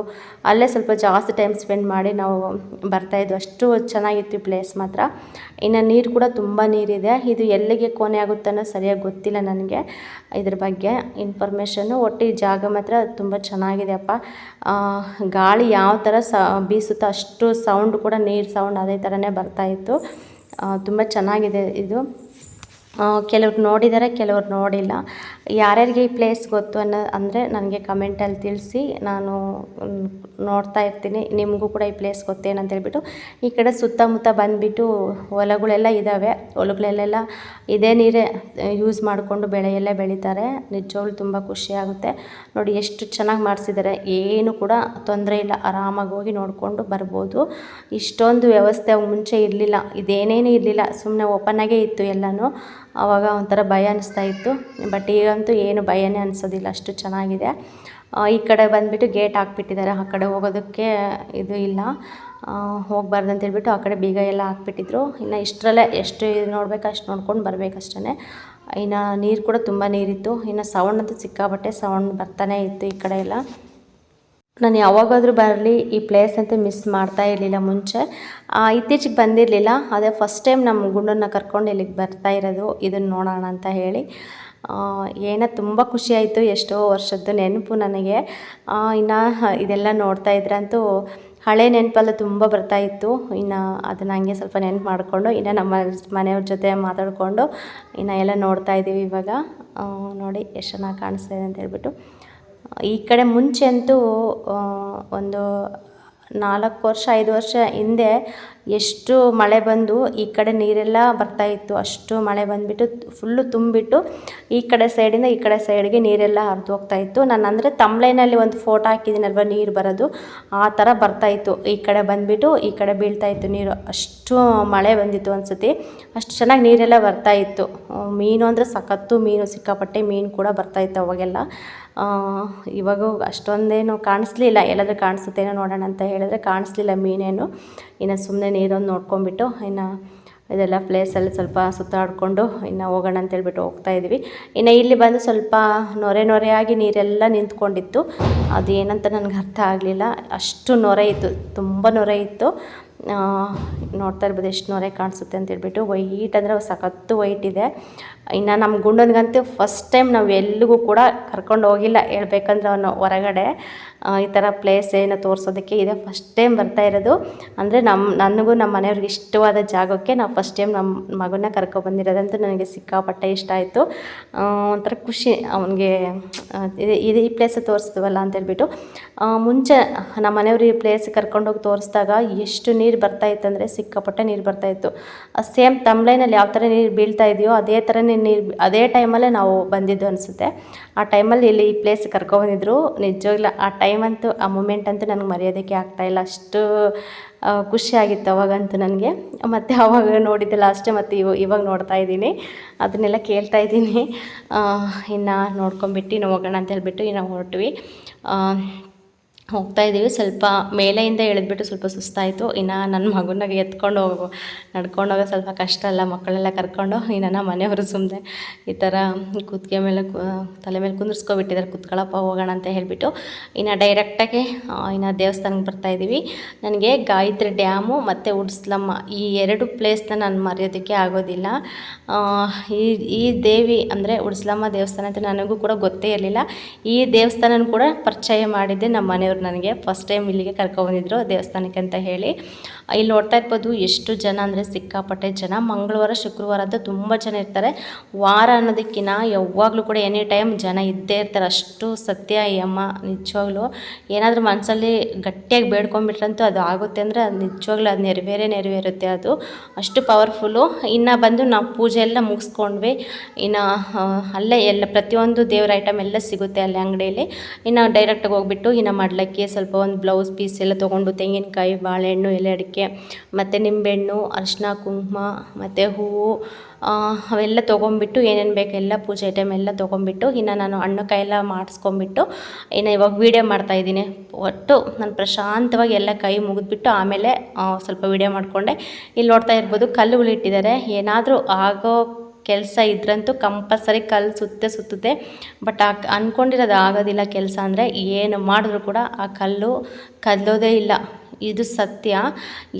ಅಲ್ಲೇ ಸ್ವಲ್ಪ ಜಾಸ್ತಿ ಟೈಮ್ ಸ್ಪೆಂಡ್ ಮಾಡಿ ನಾವು ಬರ್ತಾಯಿದ್ವಿ ಅಷ್ಟು ಚೆನ್ನಾಗಿತ್ತು ಈ ಪ್ಲೇಸ್ ಮಾತ್ರ. ಇನ್ನು ನೀರು ಕೂಡ ತುಂಬ ನೀರಿದೆ. ಇದು ಎಲ್ಲಿಗೆ ಕೊನೆ ಆಗುತ್ತೆ ಅನ್ನೋ ಸರಿಯಾಗಿ ಗೊತ್ತಿಲ್ಲ ನನಗೆ. ಇದ್ರ ಬಗ್ಗೆ ಇನ್ಫಾರ್ಮೇಷನ್ನು ಒಟ್ಟು ಈ ಜಾಗ ಮಾತ್ರ ತುಂಬ ಚೆನ್ನಾಗಿದೆಯಪ್ಪ ಅಪ್ಪ. ಗಾಳಿ ಯಾವ ಥರ ಸ, ಬೀಸುತ್ತೋ ಅಷ್ಟು ಸೌಂಡ್ ಕೂಡ ನೀರು ಸೌಂಡ್ ಅದೇ ಥರನೇ ಬರ್ತಾಯಿತ್ತು ತುಂಬ ಚೆನ್ನಾಗಿದೆ ಇದು. ಕೆಲವ್ರು ನೋಡಿದ್ದಾರೆ ಕೆಲವ್ರು ನೋಡಿಲ್ಲ. ಯಾರ್ಯಾರಿಗೆ ಈ ಪ್ಲೇಸ್ ಗೊತ್ತು ಅನ್ನೋ, ಅಂದರೆ ನನಗೆ ಕಮೆಂಟಲ್ಲಿ ತಿಳಿಸಿ, ನಾನು ನೋಡ್ತಾ ಇರ್ತೀನಿ, ನಿಮಗೂ ಕೂಡ ಈ ಪ್ಲೇಸ್ ಗೊತ್ತೇನಂತ ಹೇಳ್ಬಿಟ್ಟು. ಈ ಕಡೆ ಸುತ್ತಮುತ್ತ ಬಂದುಬಿಟ್ಟು ಹೊಲಗಳೆಲ್ಲ ಇದ್ದಾವೆ ಹೊಲಗಳಲ್ಲೆಲ್ಲ ಇದೇ ನೀರೇ ಯೂಸ್ ಮಾಡಿಕೊಂಡು ಬೆಳೆ ಎಲ್ಲ ಬೆಳೀತಾರೆ. ನಿಜವಾಗ್ಲೂ ತುಂಬ ಖುಷಿಯಾಗುತ್ತೆ ನೋಡಿ ಎಷ್ಟು ಚೆನ್ನಾಗಿ ಮಾಡಿಸಿದ್ದಾರೆ ಏನು ಕೂಡ ತೊಂದರೆ ಇಲ್ಲ. ಆರಾಮಾಗಿ ಹೋಗಿ ನೋಡಿಕೊಂಡು ಬರ್ಬೋದು. ಇಷ್ಟೊಂದು ವ್ಯವಸ್ಥೆ ಮುಂಚೆ ಇರಲಿಲ್ಲ. ಇದೇನೇನು ಇರಲಿಲ್ಲ. ಸುಮ್ಮನೆ ಓಪನ್ನಾಗೇ ಇತ್ತು ಎಲ್ಲನೂ. ಆವಾಗ ಒಂಥರ ಭಯ ಅನಿಸ್ತಾ ಇತ್ತು. ಬಟ್ ಈಗಂತೂ ಏನು ಭಯನೇ ಅನಿಸೋದಿಲ್ಲ, ಅಷ್ಟು ಚೆನ್ನಾಗಿದೆ. ಈ ಕಡೆ ಬಂದುಬಿಟ್ಟು ಗೇಟ್ ಹಾಕ್ಬಿಟ್ಟಿದ್ದಾರೆ. ಆ ಕಡೆ ಹೋಗೋದಕ್ಕೆ ಇದು ಇಲ್ಲ. ಹೋಗಬಾರ್ದು ಅಂತ ಹೇಳ್ಬಿಟ್ಟು ಆ ಕಡೆ ಬೀಗ ಎಲ್ಲ ಹಾಕ್ಬಿಟ್ಟಿದ್ರು. ಇನ್ನು ಇಷ್ಟರಲ್ಲೇ ಎಷ್ಟು ನೋಡ್ಬೇಕು, ಅಷ್ಟು ನೋಡ್ಕೊಂಡು ಬರಬೇಕಷ್ಟೇ ಇನ್ನು ನೀರು ಕೂಡ ತುಂಬ ನೀರಿತ್ತು. ಇನ್ನು ಸೌಂಡ್ ಅಂತೂ ಸಿಕ್ಕಾಬಟ್ಟೆ ಸೌಂಡ್ ಬರ್ತಾನೆ ಇತ್ತು ಈ ಕಡೆ ಎಲ್ಲ. ನಾನು ಯಾವಾಗಾದರೂ ಬರಲಿ, ಈ ಪ್ಲೇಸ್ ಅಂತ ಮಿಸ್ ಮಾಡ್ತಾ ಇರಲಿಲ್ಲ ಮುಂಚೆ. ಇತ್ತೀಚೆಗೆ ಬಂದಿರಲಿಲ್ಲ, ಅದೇ ಫಸ್ಟ್ ಟೈಮ್ ನಮ್ಮ ಗುಂಡನ್ನ ಕರ್ಕೊಂಡು ಇಲ್ಲಿಗೆ ಬರ್ತಾ ಇರೋದು, ಇದನ್ನು ನೋಡೋಣ ಅಂತ ಹೇಳಿ. ಏನೋ ತುಂಬ ಖುಷಿಯಾಯಿತು ಎಷ್ಟೋ ವರ್ಷದ್ದು ನೆನಪು ನನಗೆ. ಇನ್ನು ಇದೆಲ್ಲ ನೋಡ್ತಾ ಇದ್ರಂತೂ ಹಳೆ ನೆನಪೆಲ್ಲ ತುಂಬ ಬರ್ತಾ ಇತ್ತು. ಇನ್ನು ಅದನ್ನ ಹಂಗೆ ಸ್ವಲ್ಪ ನೆನಪು ಮಾಡಿಕೊಂಡು, ಇನ್ನು ನಮ್ಮ ಮನೆಯವ್ರ ಜೊತೆ ಮಾತಾಡಿಕೊಂಡು, ಇನ್ನು ಎಲ್ಲ ನೋಡ್ತಾ ಇದ್ದೀವಿ ಇವಾಗ. ನೋಡಿ ಎಷ್ಟು ಚೆನ್ನಾಗಿ ಕಾಣಿಸ್ತಾ ಇದೆ ಅಂತ ಹೇಳ್ಬಿಟ್ಟು. ಈ ಕಡೆ ಮುಂಚೆ ಅಂತೂ ಒಂದು ನಾಲ್ಕು ವರ್ಷ, ಐದು ವರ್ಷ ಹಿಂದೆ ಎಷ್ಟು ಮಳೆ ಬಂದು ಈ ಕಡೆ ನೀರೆಲ್ಲ ಬರ್ತಾ ಇತ್ತು. ಅಷ್ಟು ಮಳೆ ಬಂದುಬಿಟ್ಟು ಫುಲ್ಲು ತುಂಬಿಟ್ಟು ಈ ಕಡೆ ಸೈಡಿಂದ ಈ ಕಡೆ ಸೈಡ್ಗೆ ನೀರೆಲ್ಲ ಹರಿದು ಹೋಗ್ತಾ ಇತ್ತು. ನಾನು ಅಂದರೆ ತಮ್ಲೈನಲ್ಲಿ ಒಂದು ಫೋಟೋ ಹಾಕಿದ್ದೀನಲ್ವ ನೀರು ಬರೋದು. ಆ ಥರ ಬರ್ತಾ ಇತ್ತು. ಈ ಕಡೆ ಬಂದುಬಿಟ್ಟು ಈ ಕಡೆ ಬೀಳ್ತಾ ಇತ್ತು ನೀರು. ಅಷ್ಟು ಮಳೆ ಬಂದಿತ್ತು ಅನ್ಸುತ್ತೆ. ಅಷ್ಟು ಚೆನ್ನಾಗಿ ನೀರೆಲ್ಲ ಬರ್ತಾ ಇತ್ತು. ಮೀನು ಅಂದರೆ ಸಖತ್ತು ಮೀನು, ಸಿಕ್ಕಾಪಟ್ಟೆ ಮೀನು ಕೂಡ ಬರ್ತಾ ಇತ್ತು ಅವಾಗೆಲ್ಲ. ಇವಾಗ ಅಷ್ಟೊಂದೇನು ಕಾಣಿಸ್ಲಿಲ್ಲ, ಎಲ್ಲಾದರೂ ಕಾಣಿಸುತ್ತೇನೋ ನೋಡೋಣ ಅಂತ ಹೇಳಿದ್ರೆ ಕಾಣಿಸ್ಲಿಲ್ಲ ಮೀನೇನು. ಇನ್ನು ಸುಮ್ಮನೆ ನೀರೊಂದು ನೋಡ್ಕೊಂಬಿಟ್ಟು ಇನ್ನು ಇದೆಲ್ಲ ಪ್ಲೇಸಲ್ಲಿ ಸ್ವಲ್ಪ ಸುತ್ತಾಡಿಕೊಂಡು ಇನ್ನು ಹೋಗೋಣ ಅಂತೇಳ್ಬಿಟ್ಟು ಹೋಗ್ತಾ ಇದ್ವಿ. ಇನ್ನು ಇಲ್ಲಿ ಬಂದು ಸ್ವಲ್ಪ ನೊರೆ ನೊರೆಯಾಗಿ ನೀರೆಲ್ಲ ನಿಂತ್ಕೊಂಡಿತ್ತು. ಅದು ಏನಂತ ನನಗೆ ಅರ್ಥ ಆಗಲಿಲ್ಲ. ಅಷ್ಟು ನೊರೆ ಇತ್ತು, ತುಂಬ ನೊರೆ ಇತ್ತು. ನೋಡ್ತಾ ಇರ್ಬೋದು ಎಷ್ಟು ನೊರೆ ಕಾಣಿಸುತ್ತೆ ಅಂತೇಳ್ಬಿಟ್ಟು ವೈಟ್ ಅಂದರೆ ಸಖತ್ತು ವೈಟ್ ಇದೆ. ಇನ್ನು ನಮ್ಮ ಗುಂಡನಿಗಂತೂ ಫಸ್ಟ್ ಟೈಮ್ ನಾವು ಎಲ್ಲಿಗೂ ಕೂಡ ಕರ್ಕೊಂಡು ಹೋಗಿಲ್ಲ. ಹೇಳ್ಬೇಕಂದ್ರೆ ಅವನು ಹೊರಗಡೆ. ಈ ಥರ ಪ್ಲೇಸ್ ಏನು ತೋರಿಸೋದಕ್ಕೆ ಇದೆ. ಫಸ್ಟ್ ಟೈಮ್ ಬರ್ತಾ ಇರೋದು. ಅಂದರೆ ನಮ್ಮ ನನಗೂ ನಮ್ಮ ಮನೆಯವ್ರಿಗೆ ಇಷ್ಟವಾದ ಜಾಗಕ್ಕೆ ನಾವು ಫಸ್ಟ್ ಟೈಮ್ ನಮ್ಮ ಮಗನ್ನ ಕರ್ಕೊಬಂದಿರೋದಂತೂ ನನಗೆ ಸಿಕ್ಕಾಪಟ್ಟೆ ಇಷ್ಟ ಆಯಿತು. ಒಂಥರ ಖುಷಿ ಅವನಿಗೆ ಇದು ಈ ಪ್ಲೇಸ್ ತೋರಿಸ್ತೀವಲ್ಲ ಅಂತೇಳ್ಬಿಟ್ಟು ಹೇಳ್ಬಿಟ್ಟು. ಮುಂಚೆ ನಮ್ಮ ಮನೆಯವ್ರು ಈ ಪ್ಲೇಸ್ ಕರ್ಕೊಂಡೋಗಿ ತೋರಿಸಿದಾಗ ಎಷ್ಟು ನೀರು ಬರ್ತಾ ಇತ್ತಂದರೆ ಸಿಕ್ಕಾಪಟ್ಟೆ ನೀರು ಬರ್ತಾ ಇತ್ತು. ಸೇಮ್ ತಮ್ಲೈನಲ್ಲಿ ಯಾವ ಥರ ನೀರು ಬೀಳ್ತಾ ಇದೆಯೋ ಅದೇ ಥರನೇ ನೀರು ಅದೇ ಟೈಮಲ್ಲೇ ನಾವು ಬಂದಿದ್ದು ಅನಿಸುತ್ತೆ. ಆ ಟೈಮಲ್ಲಿ ಇಲ್ಲಿ ಈ ಪ್ಲೇಸ್ ಕರ್ಕೊಬಂದಿದ್ರು. ನಿಜವಾಗ್ಲೂ ಆ ಟೈಮ್ ಅಂತೂ, ಆ ಮೂಮೆಂಟ್ ಅಂತೂ ನನಗೆ ಮರೆಯೋದಕ್ಕೆ ಆಗ್ತಾಯಿಲ್ಲ ಅಷ್ಟು ಖುಷಿಯಾಗಿತ್ತು ಅವಾಗಂತೂ ನನಗೆ. ಮತ್ತು ಅವಾಗ ನೋಡಿದ್ದೆ ಲಾಸ್ಟೇ ಮತ್ತು ಇವ, ಇವಾಗ ನೋಡ್ತಾ ಇದ್ದೀನಿ. ಅದನ್ನೆಲ್ಲ ಕೇಳ್ತಾ ಇದ್ದೀನಿ. ಇನ್ನು ನೋಡ್ಕೊಂಬಿಟ್ಟು ಇನ್ನು ಹೋಗೋಣ ಅಂತ ಹೇಳ್ಬಿಟ್ಟು ಇನ್ನು ಹೊರಟ್ವಿ. ಹೋಗ್ತಾ ಇದ್ದೀವಿ. ಸ್ವಲ್ಪ ಮೇಲೆಯಿಂದ ಎಳೆದ್ಬಿಟ್ಟು ಸ್ವಲ್ಪ ಸುಸ್ತಾಯಿತು. ಇನ್ನು ನನ್ನ ಮಗುನಾಗೆ ಎತ್ಕೊಂಡು ಹೋಗೋ, ನಡ್ಕೊಂಡು ಹೋಗೋ ಸ್ವಲ್ಪ ಕಷ್ಟ ಅಲ್ಲ, ಮಕ್ಕಳೆಲ್ಲ ಕರ್ಕೊಂಡು ಇನ್ನು ನಮ್ಮ ಮನೆಯವರು ಸುಮ್ಮನೆ ಈ ಥರ ಕುತ್ತಿಗೆ ಮೇಲೆ ತಲೆ ಮೇಲೆ ಕುಂದಿರ್ಸ್ಕೊಬಿಟ್ಟಿದ್ದಾರೆ. ಕುತ್ಕೊಳ್ಳಪ್ಪ ಹೋಗೋಣ ಅಂತ ಹೇಳಿಬಿಟ್ಟು. ಇನ್ನು ಡೈರೆಕ್ಟಾಗಿ ಇನ್ನು ದೇವಸ್ಥಾನಕ್ಕೆ ಬರ್ತಾ ಇದ್ದೀವಿ. ನನಗೆ ಗಾಯತ್ರಿ ಡ್ಯಾಮು ಮತ್ತು ಉಡ್ಸ್ಲಮ್ಮ ಈ ಎರಡು ಪ್ಲೇಸ್ನ ನಾನು ಮರೆಯೋದಕ್ಕೆ ಆಗೋದಿಲ್ಲ. ಈ ಈ ದೇವಿ ಅಂದರೆ ಉಡ್ಸ್ಲಮ್ಮ ದೇವಸ್ಥಾನ ಅಂತ ನನಗೂ ಕೂಡ ಗೊತ್ತೇ ಇರಲಿಲ್ಲ. ಈ ದೇವಸ್ಥಾನ ಕೂಡ ಪರಿಚಯ ಮಾಡಿದ್ದೆ ನಮ್ಮ ಮನೆಯವ್ರು ನನಗೆ ಫಸ್ಟ್ ಟೈಮ್ ಇಲ್ಲಿಗೆ ಕರ್ಕೊಬಂದಿದ್ರು ದೇವಸ್ಥಾನಕ್ಕೆ ಅಂತ ಹೇಳಿ. ಇಲ್ಲಿ ನೋಡ್ತಾ ಇರ್ಬೋದು ಎಷ್ಟು ಜನ ಅಂದರೆ ಸಿಕ್ಕಾಪಟ್ಟೆ ಜನ. ಮಂಗಳವಾರ ಶುಕ್ರವಾರ ಅಂತ ತುಂಬ ಜನ ಇರ್ತಾರೆ. ವಾರ ಅನ್ನೋದಕ್ಕಿಂತ ಯಾವಾಗಲೂ ಕೂಡ ಎನಿ ಟೈಮ್ ಜನ ಇದ್ದೇ ಇರ್ತಾರೆ. ಅಷ್ಟು ಸತ್ಯ ಅಮ್ಮ, ನಿಜವಾಗ್ಲೂ. ಏನಾದರೂ ಮನಸ್ಸಲ್ಲಿ ಗಟ್ಟಿಯಾಗಿ ಬೇಡ್ಕೊಂಡ್ಬಿಟ್ರಂತೂ ಅದು ಆಗುತ್ತೆ ಅಂದರೆ ಅದು ನಿಜವಾಗ್ಲೂ ಅದು ನೆರವೇರೇ ನೆರವೇರುತ್ತೆ ಅದು. ಅಷ್ಟು ಪವರ್ಫುಲ್ಲು ಇನ್ನು ಬಂದು ನಾವು ಪೂಜೆ ಎಲ್ಲ ಮುಗಿಸ್ಕೊಂಡ್ವಿ. ಇನ್ನು ಅಲ್ಲೇ ಎಲ್ಲ ಪ್ರತಿಯೊಂದು ದೇವ್ರ ಐಟಮ್ ಎಲ್ಲ ಸಿಗುತ್ತೆ ಅಲ್ಲಿ ಅಂಗಡಿಯಲ್ಲಿ. ಇನ್ನು ಡೈರೆಕ್ಟಾಗಿ ಹೋಗ್ಬಿಟ್ಟು ಇನ್ನು ಮಾಡ್ಲಿಕ್ಕೆ ಸ್ವಲ್ಪ ಒಂದು ಬ್ಲೌಸ್ ಪೀಸ್ ಎಲ್ಲ ತೊಗೊಂಡು ತೆಂಗಿನಕಾಯಿ, ಬಾಳೆಹಣ್ಣು, ಎಲೆ ಅಡಿಕೆ, ಮತ್ತು ನಿಂಬೆಹಣ್ಣು ಅರಿಶಿನ ಕುಂಕುಮ, ಮತ್ತು ಹೂವು ಅವೆಲ್ಲ ತೊಗೊಂಬಿಟ್ಟು ಏನೇನು ಬೇಕೆಲ್ಲ ಪೂಜೆ ಐಟಮ್ ಎಲ್ಲ ತೊಗೊಂಬಿಟ್ಟು ಇನ್ನು ನಾನು ಹಣ್ಣು ಕಾಯೆಲ್ಲ ಮಾಡಿಸ್ಕೊಂಬಿಟ್ಟು ಇನ್ನು ಇವಾಗ ವೀಡಿಯೋ ಮಾಡ್ತಾಯಿದ್ದೀನಿ ಒಟ್ಟು ನಾನು ಪ್ರಶಾಂತವಾಗಿ ಎಲ್ಲ ಕೈ ಮುಗಿದ್ಬಿಟ್ಟು ಆಮೇಲೆ ಸ್ವಲ್ಪ ವೀಡಿಯೋ ಮಾಡಿಕೊಂಡೆ. ಇಲ್ಲಿ ನೋಡ್ತಾ ಇರ್ಬೋದು ಕಲ್ಲುಗಳು ಇಟ್ಟಿದ್ದಾರೆ. ಏನಾದರೂ ಆಗೋ ಕೆಲಸ ಇದ್ರಂತೂ ಕಂಪಲ್ಸರಿ ಕಲ್ಲು ಸುತ್ತೆ ಸುತ್ತದೆ ಬಟ್ ಆ ಅಂದ್ಕೊಂಡಿರೋದು ಆಗೋದಿಲ್ಲ ಕೆಲಸ ಅಂದರೆ ಏನು ಮಾಡಿದ್ರು ಕೂಡ ಆ ಕಲ್ಲು ಕದಲೋದೇ ಇಲ್ಲ. ಇದು ಸತ್ಯ.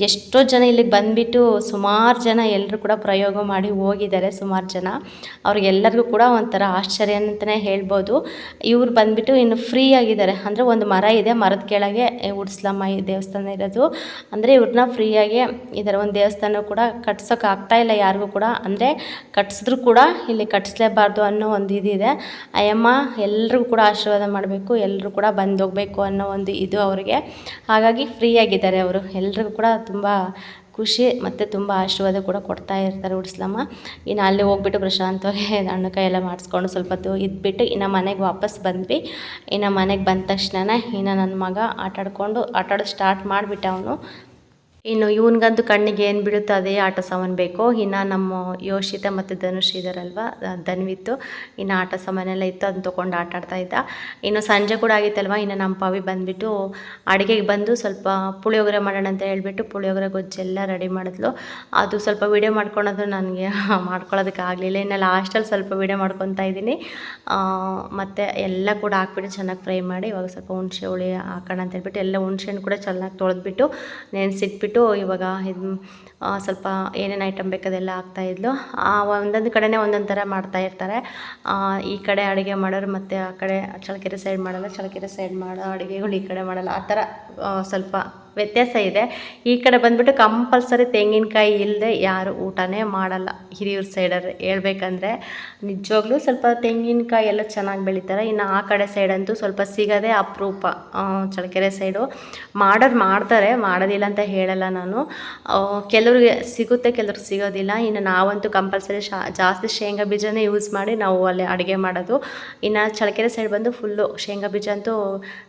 ಎಷ್ಟೋ ಜನ ಇಲ್ಲಿಗೆ ಬಂದುಬಿಟ್ಟು ಸುಮಾರು ಜನ ಎಲ್ಲರೂ ಕೂಡ ಪ್ರಯೋಗ ಮಾಡಿ ಹೋಗಿದ್ದಾರೆ, ಸುಮಾರು ಜನ. ಅವ್ರಿಗೆಲ್ಲರಿಗೂ ಕೂಡ ಒಂಥರ ಆಶ್ಚರ್ಯ ಅಂತಲೇ ಹೇಳ್ಬೋದು. ಇವ್ರು ಬಂದುಬಿಟ್ಟು ಇನ್ನು ಫ್ರೀ ಆಗಿದ್ದಾರೆ. ಅಂದರೆ ಒಂದು ಮರ ಇದೆ, ಮರದ ಕೆಳಗೆ ಉಡ್ಸ್ಲಮ್ಮ ಈ ದೇವಸ್ಥಾನ ಇರೋದು. ಅಂದರೆ ಇವ್ರನ್ನ ಫ್ರೀಯಾಗಿ ಇದರ. ಒಂದು ದೇವಸ್ಥಾನ ಕೂಡ ಕಟ್ಸೋಕೆ ಆಗ್ತಾ ಇಲ್ಲ ಯಾರಿಗೂ ಕೂಡ. ಅಂದರೆ ಕಟ್ಸಿದ್ರು ಕೂಡ ಇಲ್ಲಿ ಕಟ್ಸ್ಲೇಬಾರ್ದು ಅನ್ನೋ ಒಂದು ಇದಿದೆ. ಅಯ್ಯಮ್ಮ ಎಲ್ಲರಿಗೂ ಕೂಡ ಆಶೀರ್ವಾದ ಮಾಡಬೇಕು ಎಲ್ಲರೂ ಕೂಡ ಬಂದು ಹೋಗಬೇಕು ಅನ್ನೋ ಒಂದು ಇದು ಅವರಿಗೆ. ಹಾಗಾಗಿ ಫ್ರೀ ಆಗಿದ್ದಾರೆ ಅವರು. ಎಲ್ರಿಗೂ ಕೂಡ ತುಂಬ ಖುಷಿ ಮತ್ತು ತುಂಬ ಆಶೀರ್ವಾದ ಕೂಡ ಕೊಡ್ತಾ ಇರ್ತಾರೆ ಉಡ್ಸ್ಲಮ್ಮ. ಇನ್ನು ಅಲ್ಲಿ ಹೋಗ್ಬಿಟ್ಟು ಪ್ರಶಾಂತವಾಗಿ ಹಣ್ಣು ಕೈಯೆಲ್ಲ ಎಲ್ಲ ಮಾಡಿಸ್ಕೊಂಡು ಸ್ವಲ್ಪ ಹೊತ್ತು ಇದ್ಬಿಟ್ಟು ಇನ್ನು ಮನೆಗೆ ವಾಪಸ್ ಬಂದ್ವಿ. ಇನ್ನು ಮನೆಗೆ ಬಂದ ತಕ್ಷಣ ಇನ್ನು ನನ್ನ ಮಗ ಆಟಾಡಿಕೊಂಡು ಆಟಾಡೋದು ಸ್ಟಾರ್ಟ್ ಮಾಡಿಬಿಟ್ಟ ಅವನು. ಇನ್ನು ಇವನಿಗಂತೂ ಕಣ್ಣಿಗೆ ಏನು ಬೀಳುತ್ತೋ ಅದೇ ಆಟ ಸಾಮಾನು ಬೇಕು. ಇನ್ನು ನಮ್ಮ ಯೋಶಿತ ಮತ್ತು ಧನುಷ್ ಇದ್ದಾರಲ್ವ ಆ, ಧನ್ವಿತ್ತು ಇನ್ನು ಆಟ ಸಾಮಾನೆಲ್ಲ ಇತ್ತು ಅದನ್ನ ತೊಗೊಂಡು ಆಟ ಆಡ್ತಾ ಇದ್ದ. ಇನ್ನು ಸಂಜೆ ಕೂಡ ಆಗಿತ್ತಲ್ವ ಇನ್ನು ನಮ್ಮ ಪಾವಿ ಬಂದುಬಿಟ್ಟು ಅಡುಗೆಗೆ ಬಂದು ಸ್ವಲ್ಪ ಪುಳಿಯೋಗರೆ ಮಾಡೋಣ ಅಂತ ಹೇಳಿಬಿಟ್ಟು ಪುಳಿಯೋಗರೆ ಗೊಜ್ಜೆಲ್ಲ ರೆಡಿ ಮಾಡಿದ್ಲು. ಅದು ಸ್ವಲ್ಪ ವೀಡಿಯೋ ಮಾಡ್ಕೊಳೋದು ನನಗೆ ಮಾಡ್ಕೊಳ್ಳೋದಕ್ಕೆ ಆಗಲಿಲ್ಲ. ಇನ್ನು ಲಾಸ್ಟಲ್ಲಿ ಸ್ವಲ್ಪ ವೀಡಿಯೋ ಮಾಡ್ಕೊತಾ ಇದ್ದೀನಿ. ಮತ್ತು ಎಲ್ಲ ಕೂಡ ಹಾಕ್ಬಿಟ್ಟು ಚೆನ್ನಾಗಿ ಫ್ರೈ ಮಾಡಿ ಇವಾಗ ಸ್ವಲ್ಪ ಹುಣಸೆ ಹುಳಿ ಹಾಕೋಣ ಅಂತ ಹೇಳ್ಬಿಟ್ಟು ಎಲ್ಲ ಹುಣಸೆ ಹಣ್ಣು ಕೂಡ ಚೆನ್ನಾಗಿ ತೊಳೆದ್ಬಿಟ್ಟು ನೆನೆಸಿಟ್ಬಿಟ್ಟು ಇವಾಗ ಇದು ಸ್ವಲ್ಪ ಏನೇನು ಐಟಮ್ ಬೇಕದೆಲ್ಲ ಆಗ್ತಾಯಿದ್ಲು ಆ ಒಂದೊಂದು ಕಡೆನೇ ಒಂದೊಂದು ಥರ ಮಾಡ್ತಾ ಇರ್ತಾರೆ. ಆ, ಈ ಕಡೆ ಅಡುಗೆ ಮಾಡೋರು ಮತ್ತು ಆ ಕಡೆ ಚಳಕೆರೆ ಸೈಡ್ ಮಾಡಲ್ಲ ಚಳಕೆರೆ ಸೈಡ್ ಮಾಡೋ ಅಡುಗೆಗಳು ಈ ಕಡೆ ಮಾಡಲ್ಲ. ಆ ಥರ ಸ್ವಲ್ಪ ವ್ಯತ್ಯಾಸ ಇದೆ. ಈ ಕಡೆ ಬಂದ್ಬಿಟ್ಟು ಕಂಪಲ್ಸರಿ ತೆಂಗಿನಕಾಯಿ ಇಲ್ಲದೆ ಯಾರು ಊಟನೇ ಮಾಡಲ್ಲ. ಹಿರಿಯೂರು ಸೈಡಲ್ಲಿ ಹೇಳ್ಬೇಕಂದ್ರೆ ನಿಜವಾಗ್ಲೂ ಸ್ವಲ್ಪ ತೆಂಗಿನಕಾಯಿ ಎಲ್ಲ ಚೆನ್ನಾಗಿ ಬೆಳೀತಾರೆ. ಇನ್ನು ಆ ಕಡೆ ಸೈಡಂತೂ ಸ್ವಲ್ಪ ಸಿಗೋದೇ ಅಪರೂಪ. ಚಳಕೆರೆ ಸೈಡು ಮಾಡೋರು ಮಾಡ್ತಾರೆ ಮಾಡೋದಿಲ್ಲ ಅಂತ ಹೇಳಲ್ಲ. ನಾನು. ಕೆಲವ್ರಿಗೆ ಸಿಗುತ್ತೆ, ಕೆಲವ್ರಿಗೆ ಸಿಗೋದಿಲ್ಲ. ಇನ್ನು ನಾವಂತೂ ಕಂಪಲ್ಸರಿ ಶಾ, ಜಾಸ್ತಿ ಶೇಂಗಾ ಬೀಜನೇ ಯೂಸ್ ಮಾಡಿ ನಾವು ಅಲ್ಲಿ ಅಡುಗೆ ಮಾಡೋದು. ಇನ್ನು ಚಳಕೆರೆ ಸೈಡ್ ಬಂದು ಫುಲ್ಲು ಶೇಂಗಾ ಬೀಜ ಅಂತೂ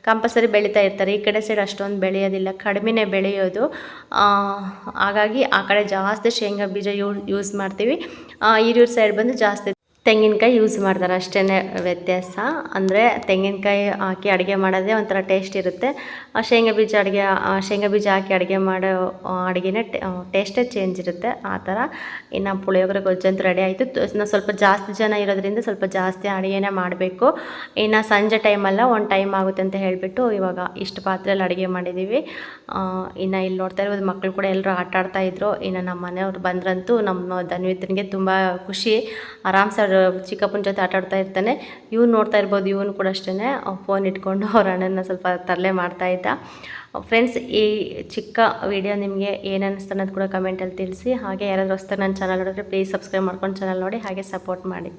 ಕಂಪಲ್ಸರಿ ಬೆಳೀತಾ ಇರ್ತಾರೆ. ಈ ಕಡೆ ಸೈಡ್ ಅಷ್ಟೊಂದು ಬೆಳೆಯೋದಿಲ್ಲ. ಕಡಿಮೆನೇ ಬೆಳೆಯೋದು. ಹಾಗಾಗಿ ಆ ಕಡೆ ಜಾಸ್ತಿ ಶೇಂಗಾ ಬೀಜ ಯೂಸ್ ಮಾಡ್ತೀವಿ. ಹಿರಿಯೂರು ಸೈಡ್ ಬಂದು ಜಾಸ್ತಿ ತೆಂಗಿನಕಾಯಿ ಯೂಸ್ ಮಾಡ್ತಾರೆ ಅಷ್ಟೇ ವ್ಯತ್ಯಾಸ. ಅಂದರೆ ತೆಂಗಿನಕಾಯಿ ಹಾಕಿ ಅಡುಗೆ ಮಾಡೋದೇ ಒಂಥರ ಟೇಸ್ಟ್ ಇರುತ್ತೆ. ಆ ಶೇಂಗಾ ಬೀಜ ಅಡುಗೆ ಶೇಂಗಾ ಬೀಜ ಹಾಕಿ ಅಡುಗೆ ಮಾಡೋ ಅಡುಗೆನೇ ಟೇಸ್ಟೇ ಚೇಂಜ್ ಇರುತ್ತೆ. ಆ ಥರ ಇನ್ನು ಪುಳಿಯೋಗರೆ ಗೊಜ್ಜಂತೂ ರೆಡಿ ಆಯಿತು. ಇನ್ನು ಸ್ವಲ್ಪ ಜಾಸ್ತಿ ಜನ ಇರೋದ್ರಿಂದ ಸ್ವಲ್ಪ ಜಾಸ್ತಿ ಅಡುಗೆನೇ ಮಾಡಬೇಕು. ಇನ್ನು ಸಂಜೆ ಟೈಮಲ್ಲ ಒಂದು ಟೈಮ್ ಆಗುತ್ತೆ ಅಂತ ಹೇಳಿಬಿಟ್ಟು ಇವಾಗ ಇಷ್ಟು ಪಾತ್ರೆಯಲ್ಲಿ ಅಡುಗೆ ಮಾಡಿದ್ದೀವಿ ಇನ್ನು ಇಲ್ಲಿ ನೋಡ್ತಾ ಇರ್ಬೋದು ಮಕ್ಕಳು ಕೂಡ ಎಲ್ಲರೂ ಆಟ ಆಡ್ತಾ ಇದ್ರು. ಇನ್ನು ನಮ್ಮ ಮನೆಯವ್ರು ಬಂದ್ರಂತೂ ನಮ್ಮ ಧನ್ವಿತನಿಗೆ ತುಂಬ ಖುಷಿ. ಆರಾಮ್ಸೆ ಚಿಕ್ಕಪ್ಪನ ಜೊತೆ ಆಟ ಆಡ್ತಾ ಇರ್ತಾನೆ. ಇವ್ನು ನೋಡ್ತಾ ಇರ್ಬೋದು, ಇವನು ಕೂಡ ಅಷ್ಟೇ ಫೋನ್ ಇಟ್ಕೊಂಡು ಅವ್ರ ಅಣ್ಣನ ಸ್ವಲ್ಪ ತರಲೆ ಮಾಡ್ತಾ ಇದ್ದ. ಫ್ರೆಂಡ್ಸ್ ಈ ಚಿಕ್ಕ ವಿಡಿಯೋ ನಿಮಗೆ ಏನು ಅನ್ನಿಸ್ತು ಅನ್ನೋದು ಕೂಡ ಕಮೆಂಟಲ್ಲಿ ತಿಳಿಸಿ. ಹಾಗೆ ಯಾರಾದರೂ ಹೊಸ್ತಾರೆ ನನ್ನ ಚಾನಲ್ ನೋಡಿದ್ರೆ ಪ್ಲೀಸ್ ಸಬ್ಸ್ಕ್ರೈಬ್ ಮಾಡ್ಕೊಂಡು ಚಾನಲ್ ನೋಡಿ, ಹಾಗೆ ಸಪೋರ್ಟ್ ಮಾಡಿ.